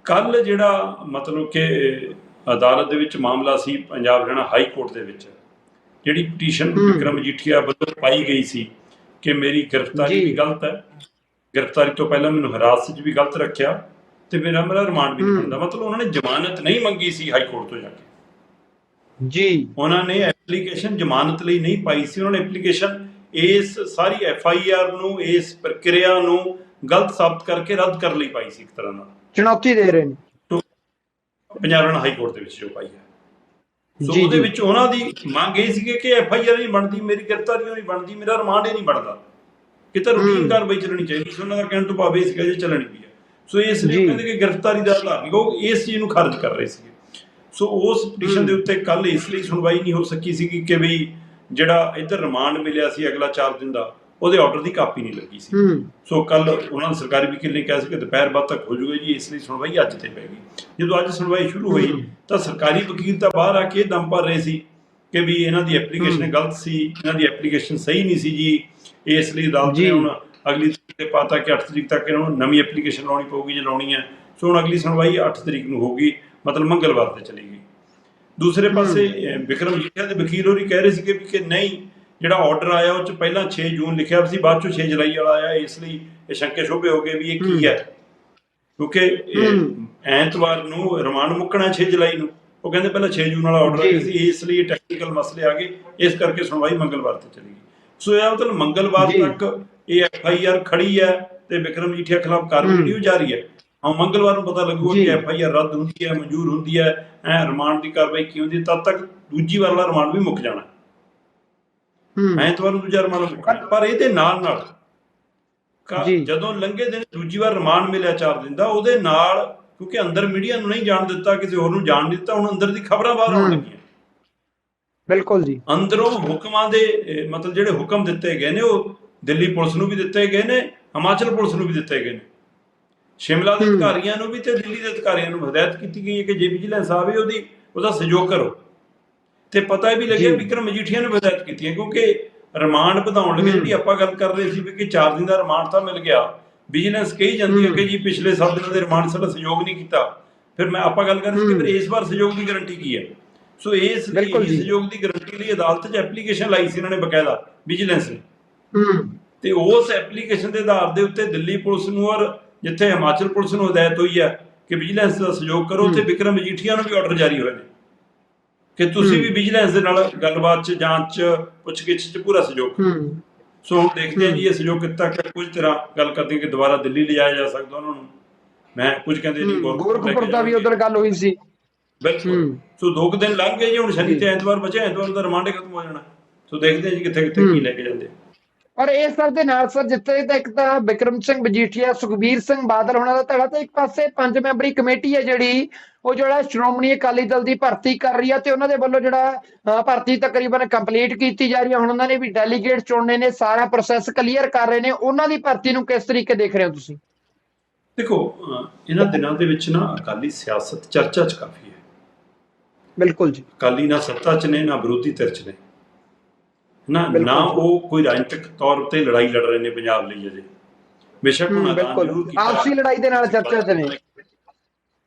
ਕੱਲ ਜਿਹੜਾ ਮਤਲਬ ਕਿ ਅਦਾਲਤ ਦੇ ਵਿੱਚ ਮਾਮਲਾ ਸੀ ਪੰਜਾਬ ਹਰਿਆਣਾ ਹਾਈ ਕੋਰਟ ਦੇ ਵਿੱਚ ਜਿਹੜੀ ਪਟੀਸ਼ਨ ਹਮ। ਵਿਕਰਮ ਮਜੀਠੀਆ ਵੱਲੋਂ ਪਾਈ ਗਈ ਸੀ ਕਿ ਮੇਰੀ ਗ੍ਰਿਫਤਾਰੀ ਜੀ। ਵੀ ਗਲਤ ਹੈ ਗ੍ਰਿਫਤਾਰੀ ਤੋਂ ਪਹਿਲਾਂ ਮੈਨੂੰ ਹਿਰਾਸਤ 'ਚ ਵੀ ਗਲਤ ਰੱਖਿਆ ਤੇ ਮੇਰਾ ਮੇਰਾ ਰਿਮਾਂਡ ਵੀ ਨਹੀਂ। ਬਣਦਾ ਮਤਲਬ ਉਹਨਾਂ ਨੇ ਜ਼ਮਾਨਤ ਨਹੀਂ ਮੰਗੀ ਸੀ ਹਾਈ ਕੋਰਟ ਤੋਂ ਜਾ ਕੇ। ਜੀ। ਉਹਨਾਂ ਨੇ ਐਪਲੀਕੇਸ਼ਨ ਜ਼ਮਾਨਤ ਲਈ ਨਹੀਂ ਪਾਈ ਸੀ। ਉਹਨਾਂ ਨੇ ਐਪਲੀਕੇਸ਼ਨ ਇਸ ਸਾਰੀ ਐਫ ਆਈ ਆਰ ਨੂੰ ਇਸ ਪ੍ਰਕਿਰਿਆ ਨੂੰ ਗਲਤ ਸਾਬਤ ਕਰਕੇ ਰੱਦ ਕਰਨ ਲਈ ਪਾਈ ਸੀ ਇੱਕ ਤਰ੍ਹਾਂ ਨਾਲ। ਚੁਣੌਤੀ ਦੇ ਰਹੇ ਨੇ। ਪੰਜਾਬ ਹਰਿਆਣਾ ਹਾਈ ਕੋਰਟ ਦੇ ਵਿੱਚ ਜੋ ਪਾਈ ਹੈ। ਸੋ ਜੀ, ਉਹਦੇ। ਵਿੱਚ ਉਹਨਾਂ ਦੀ ਮੰਗ ਇਹ ਸੀ ਕਿ ਐਫ ਆਈ ਆਰ ਨਹੀਂ ਬਣਦੀ ਮੇਰੀ ਗ੍ਰਿਫਤਾਰੀ ਨਹੀਂ ਬਣਦੀ ਮੇਰਾ ਰਿਮਾਂਡ ਹੀ ਨਹੀਂ ਬਣਦਾ। ਕਿਤੇ ਰੂਟੀਨ। ਕਾਰਵਾਈ ਚੱਲਣੀ ਚਾਹੀਦੀ ਸੀ। ਉਹਨਾਂ ਦਾ ਕਹਿਣ ਤੋਂ ਭਾਵ ਇਹ ਸੀਗਾ ਜੇ ਚੱਲਣੀ ਵੀ ਸੋ ਇਸ ਲਈ। ਕਹਿੰਦੇ ਕਿ ਗ੍ਰਿਫਤਾਰੀ ਦਾ ਆਧਾਰ ਨਹੀਂ ਉਹ ਇਸ ਚੀਜ਼ ਨੂੰ ਖਾਰਜ ਕਰ ਰਹੇ ਸੀਗੇ ਸੋ ਉਸ ਪਟੀਸ਼ਨ ਦੇ ਉੱਤੇ ਕੱਲ ਇਸ ਲਈ ਸੁਣਵਾਈ ਨਹੀਂ ਹੋ ਸਕੀ ਸੀਗੀ ਕਿ ਵੀ ਜਿਹੜਾ ਇੱਧਰ ਰਿਮਾਂਡ ਮਿਲਿਆ ਸੀ ਅਗਲਾ 4 ਦਿਨ ਦਾ ਉਹਦੇ ਆਰਡਰ ਦੀ ਕਾਪੀ ਨਹੀਂ ਲੱਗੀ ਸੀ ਸੋ ਕੱਲ ਉਹਨਾਂ ਦੇ ਸਰਕਾਰੀ ਵਕੀਲ ਨੇ ਕਿਹਾ ਸੀ ਕਿ ਦੁਪਹਿਰ ਬਾਅਦ ਤੱਕ ਹੋ ਜਾਊਗਾ ਜੀ ਇਸ ਲਈ ਸੁਣਵਾਈ ਅੱਜ ਤੇ ਪੈ ਗਈ ਜਦੋਂ ਅੱਜ ਸੁਣਵਾਈ ਸ਼ੁਰੂ ਹੋਈ। ਤਾਂ ਸਰਕਾਰੀ ਵਕੀਲ ਤਾਂ ਬਾਹਰ ਆ ਕੇ ਦਮ ਭਰ ਰਹੇ ਸੀ ਕਿ ਵੀ ਇਹਨਾਂ ਦੀ ਐਪਲੀਕੇਸ਼ਨ। ਗਲਤ ਸੀ ਇਹਨਾਂ ਦੀ ਐਪਲੀਕੇਸ਼ਨ ਸਹੀ ਨਹੀਂ ਸੀ ਜੀ ਇਸ ਲਈ ਅਦਾਲਤ। ਨੇ ਹੁਣ ਅਗਲੀ ਤਰੀਕ ਤੇ ਪਾਤਾ ਕਿ 8 ਤਰੀਕ ਤੱਕ ਇਹਨਾਂ ਨੂੰ ਨਵੀਂ ਐਪਲੀਕੇਸ਼ਨ ਲਾਉਣੀ ਪਊਗੀ ਜੇ ਲਾਉਣੀ ਹੈ। ਸੋ ਹੁਣ ਅਗਲੀ ਸੁਣਵਾਈ 8 ਤਰੀਕ ਨੂੰ ਹੋਊਗੀ ਮਤਲਬ ਮੰਗਲਵਾਰ ਤੇ ਚਲੇਗੀ ਦੂਸਰੇ ਪਾਸੇ ਵਿਕਰਮ ਜੀਠਾ ਦੇ ਵਕੀਲ ਹੋਰੀ ਕਹਿ ਰਹੇ ਸੀਗੇ ਵੀ ਕਿ ਨਹੀਂ ਜਿਹੜਾ ਆਰਡਰ ਆਇਆ ਉਹ ਚ ਪਹਿਲਾਂ 6 ਜੂਨ ਲਿਖਿਆ ਸੀ ਬਾਅਦ ਚੋਂ 6 ਜੁਲਾਈ ਵਾਲਾ ਆਇਆ ਇਸ ਲਈ ਇਹ ਸ਼ੰਕੇ ਸ਼ੋਭੇ ਹੋ ਗਏ ਵੀ ਇਹ ਕੀ ਹੈ। ਕਿਉਂਕਿ। ਐਤਵਾਰ ਨੂੰ ਰਿਮਾਂਡ ਮੁੱਕਣਾ 6 ਜੁਲਾਈ ਨੂੰ। ਉਹ ਕਹਿੰਦੇ ਪਹਿਲਾਂ 6 ਜੂਨ ਵਾਲਾ ਆਰਡਰ ਆਇਆ। ਸੀ ਇਸ ਲਈ ਟੈਕਨੀਕਲ ਮਸਲੇ ਆ ਗਏ ਇਸ ਕਰਕੇ ਸੁਣਵਾਈ ਮੰਗਲਵਾਰ ਤੇ ਚਲੇਗੀ ਸੋ ਇਹ ਮਤਲਬ ਮੰਗਲਵਾਰ। ਤੱਕ ਇਹ ਐਫ ਆਈ ਆਰ ਖੜੀ ਹੈ ਤੇ ਵਿਕਰਮ ਜੀਠੀਆ ਖਿਲਾਫ ਕਾਰਵਾਈ ਜਾਰੀ ਹੈ ਹਾਂ ਮੰਗਲਵਾਰ ਨੂੰ ਪਤਾ ਲੱਗੂਗਾ। ਕਿ ਐਫ ਆਈ ਆਰ ਰੱਦ ਹੁੰਦੀ ਹੈ ਮਨਜ਼ੂਰ ਹੁੰਦੀ ਹੈ ਐ ਰਿਮਾਂਡ ਦੀ ਕਾਰਵਾਈ ਕੀ ਹੁੰਦੀ ਹੈ ਤਦ ਤੱਕ ਦੂਜੀ ਵਾਰ ਵਾਲਾ ਰਿਮਾਂਡ ਵੀ ਮੁੱਕ ਜਾਣਾ ਹੂੰ ਐਤਵਾਰ ਨੂੰ ਦੂਜਾ ਰਿਮਾਂਡ ਮੁੱਕਣਾ ਪਰ ਇਹਦੇ ਨਾਲ ਨਾਲ। ਜਦੋਂ ਲੰਘੇ ਦਿਨ ਦੂਜੀ ਵਾਰ ਰਿਮਾਂਡ ਮਿਲਿਆ 4 ਦਿਨ ਦਾ ਉਹਦੇ ਨਾਲ ਕਿਉਂਕਿ ਅੰਦਰ ਮੀਡੀਆ ਨੂੰ ਨਹੀਂ ਜਾਣ ਦਿੱਤਾ ਕਿਸੇ ਹੋਰ ਨੂੰ ਜਾਣ ਨਹੀਂ ਦਿੱਤਾ ਹੁਣ ਅੰਦਰ ਦੀ ਖਬਰਾਂ ਬਾਹਰ ਆਉਣ। ਲੱਗੀਆਂ ਬਿਲਕੁਲ ਜੀ ਅੰਦਰੋਂ ਹੁਕਮਾਂ ਦੇ ਮਤਲਬ ਜਿਹੜੇ ਹੁਕਮ ਦਿੱਤੇ ਗਏ ਨੇ ਉਹ ਦਿੱਲੀ ਪੁਲਿਸ ਨੂੰ ਵੀ ਦਿੱਤੇ ਗਏ ਨੇ ਹਿਮਾਚਲ ਪੁਲਿਸ ਨੂੰ ਵੀ ਦਿੱਤੇ ਗਏ ਨੇ ਸ਼ਿਮਲਾ ਦੇ। ਅਧਿਕਾਰੀਆਂ ਨੂੰ ਵੀ ਤੇ ਦਿੱਲੀ ਦੇ ਅਧਿਕਾਰੀਆਂ ਨੂੰ ਹਦਾਇਤ ਕੀਤੀ ਗਈ ਹੈ ਕਿ ਜੇ ਵਿਜੀਲੈਂਸ ਆਵੇ ਉਹਦੀ ਉਹਦਾ ਸਹਿਯੋਗ ਕਰੋ ਤੇ ਪਤਾ ਵੀ ਲੱਗਿਆ। ਵਿਕਰਮ ਮਜੀਠੀਆ ਨੂੰ ਹਦਾਇਤ ਕੀਤੀ ਹੈ ਕਿਉਂਕਿ ਰਿਮਾਂਡ ਵਧਾਉਣ ਲੱਗੇ। ਜਿਹੜੀ ਆਪਾਂ ਗੱਲ ਕਰ ਰਹੇ ਸੀ ਵੀ ਕਿ 4 ਦਿਨ ਦਾ ਰਿਮਾਂਡ ਤਾਂ ਮਿਲ ਗਿਆ ਵਿਜੀਲੈਂਸ ਕਹੀ ਜਾਂਦੀ ਹੈ। ਕਿ ਜੀ ਪਿਛਲੇ 7 ਦਿਨਾਂ ਦੇ ਰਿਮਾਂਡ ਸਾਡਾ ਸਹਿਯੋਗ ਨਹੀਂ ਕੀਤਾ ਫਿਰ ਮੈਂ ਆਪਾਂ ਗੱਲ ਕਰ ਰਹੇ ਸੀ ਕਿ। ਫਿਰ ਇਸ ਵਾਰ ਸਹਿਯੋਗ ਦੀ ਗਾਰੰਟੀ ਕੀ ਹੈ ਸੋ ਇਸ ਲਈ ਬਿਲਕੁਲ ਜੀ। ਸਹਿਯੋਗ ਦੀ ਗਾਰੰਟੀ ਲਈ ਅਦਾਲਤ 'ਚ ਐਪਲੀਕੇਸ਼ਨ ਲਾਈ ਸੀ ਇਹਨਾਂ ਨੇ ਬਕਾਇਦਾ ਵਿਜੀਲੈਂਸ ਨੇ ਹੂੰ। ਤੇ ਉਸ ਐਪਲੀਕੇਸ਼ਨ ਦੇ ਆਧਾਰ ਦੇ ਉੱਤੇ ਦਿੱਲੀ ਪੁਲਿਸ ਨੂੰ ਔਰ ਜਿੱਥੇ ਹਿਮਾਚਲ ਪੁਲਿਸ ਨੂੰ ਹਦਾਇਤ ਹੋਈ ਹੈ ਕਿ ਵਿਜੀਲੈਂਸ ਦਾ ਸਹਿਯੋਗ ਕਰੋ ਤੇ। ਵਿਕਰਮ ਮਜੀਠੀਆ ਨੂੰ ਵੀ ਆਰਡਰ ਜਾਰੀ ਹੋਏ ਨੇ। ਕਿ ਤੁਸੀਂ। ਵੀ ਵਿਜੀਲੈਂਸ ਦੇ ਨਾਲ ਗੱਲਬਾਤ 'ਚ ਜਾਂਚ 'ਚ ਪੁੱਛਗਿੱਛ 'ਚ ਪੂਰਾ ਸਹਿਯੋਗ ਕਰੋ। ਹੂੰ। ਸੋ ਹੁਣ ਦੇਖਦੇ ਹਾਂ। ਜੀ ਇਹ ਸਹਿਯੋਗ ਕਿੱਤਾ ਤੱਕ ਕੁਝ ਤਰ੍ਹਾਂ ਗੱਲ ਕਰਦੇ ਹਾਂ ਕਿ ਦੁਬਾਰਾ ਦਿੱਲੀ ਲਿਜਾਇਆ ਜਾ ਸਕਦਾ ਉਹਨਾਂ ਨੂੰ। ਮੈਂ ਕੁਝ ਕਹਿੰਦੇ ਜੀ ਗੋਰਖਪੁਰ ਦਾ ਵੀ ਉਧਰ ਗੱਲ ਹੋਈ ਸੀ। ਬਿਲਕੁਲ। ਸੋ ਦੋ ਕੁ ਦਿਨ ਲੰਘ ਗਏ ਜੀ ਹੁਣ ਸ਼ਨੀ। ਤੇ ਐਤਵਾਰ ਬਚਿਆ ਐਤਵਾਰ ਦਾ ਰਿਮਾਂਡ ਖਤਮ ਹੋ ਜਾਣਾ। ਸੋ ਦੇਖਦੇ ਹਾਂ ਜੀ ਕਿੱਥੇ ਕਿੱਥੇ ਕੀ। ਲੈ ਕੇ ਜਾਂਦੇ। ਔਰ ਇਹ ਸਭ ਦੇ ਨਾਲ ਸਰ ਜਿੱਥੇ ਤੱਕ ਤਾਂ ਬਿਕਰਮ ਸਿੰਘ ਮਜੀਠੀਆ ਸੁਖਬੀਰ ਸਿੰਘ ਬਾਦਲ ਹੋਣਾ ਦਾ ਧੜਾ ਤੇ ਇੱਕ ਪਾਸੇ ਪੰਜ ਮੈਂਬਰੀ ਕਮੇਟੀ ਹੈ ਜਿਹੜੀ ਉਹ ਜਿਹੜਾ ਸ਼੍ਰੋਮਣੀ ਅਕਾਲੀ ਦਲ ਦੀ ਭਰਤੀ ਕਰ ਰਹੀ ਹੈ ਤੇ ਉਹਨਾਂ ਦੇ ਵੱਲੋਂ ਜਿਹੜਾ ਭਰਤੀ ਤਕਰੀਬਨ ਕੰਪਲੀਟ ਕੀਤੀ ਜਾ ਰਹੀ ਹੈ ਹੁਣ ਉਹਨਾਂ ਨੇ ਵੀ ਡੈਲੀਗੇਟ ਚੁਣਨੇ ਨੇ ਸਾਰਾ ਪ੍ਰੋਸੈਸ ਕਲੀਅਰ ਕਰ ਰਹੇ ਨੇ। ਉਹਨਾਂ ਦੀ ਭਰਤੀ ਨੂੰ ਕਿਸ ਤਰੀਕੇ ਦੇਖ ਰਹੇ ਹੋ ਤੁਸੀਂ? ਦੇਖੋ ਇਹਨਾਂ ਦਿਨਾਂ ਦੇ ਵਿੱਚ ਨਾ ਅਕਾਲੀ ਸਿਆਸਤ ਚਰਚਾ 'ਚ ਕਾਫੀ ਹੈ। ਬਿਲਕੁਲ ਜੀ ਅਕਾਲੀ ਨਾ ਸੱਤਾ 'ਚ ਨੇ ਨਾ ਵਿਰੋਧੀ ਧਿਰ 'ਚ ਨੇ ਨਾ ਨਾ। ਉਹ ਕੋਈ ਰਾਜਨੀਤਿਕ ਤੌਰ ਤੇ ਲੜਾਈ ਲੜ ਰਹੇ ਨੇ ਪੰਜਾਬ ਲਈ ਅਜੇ ਬੇਸ਼ੱਕ ਉਹਨਾਂ ਬਿਲਕੁਲ। ਜ਼ਰੂਰ ਕੀਤਾ ਆਪਸੀ ਲੜਾਈ ਦੇ ਨਾਲ ਚਰਚਾ 'ਚ ਨੇ।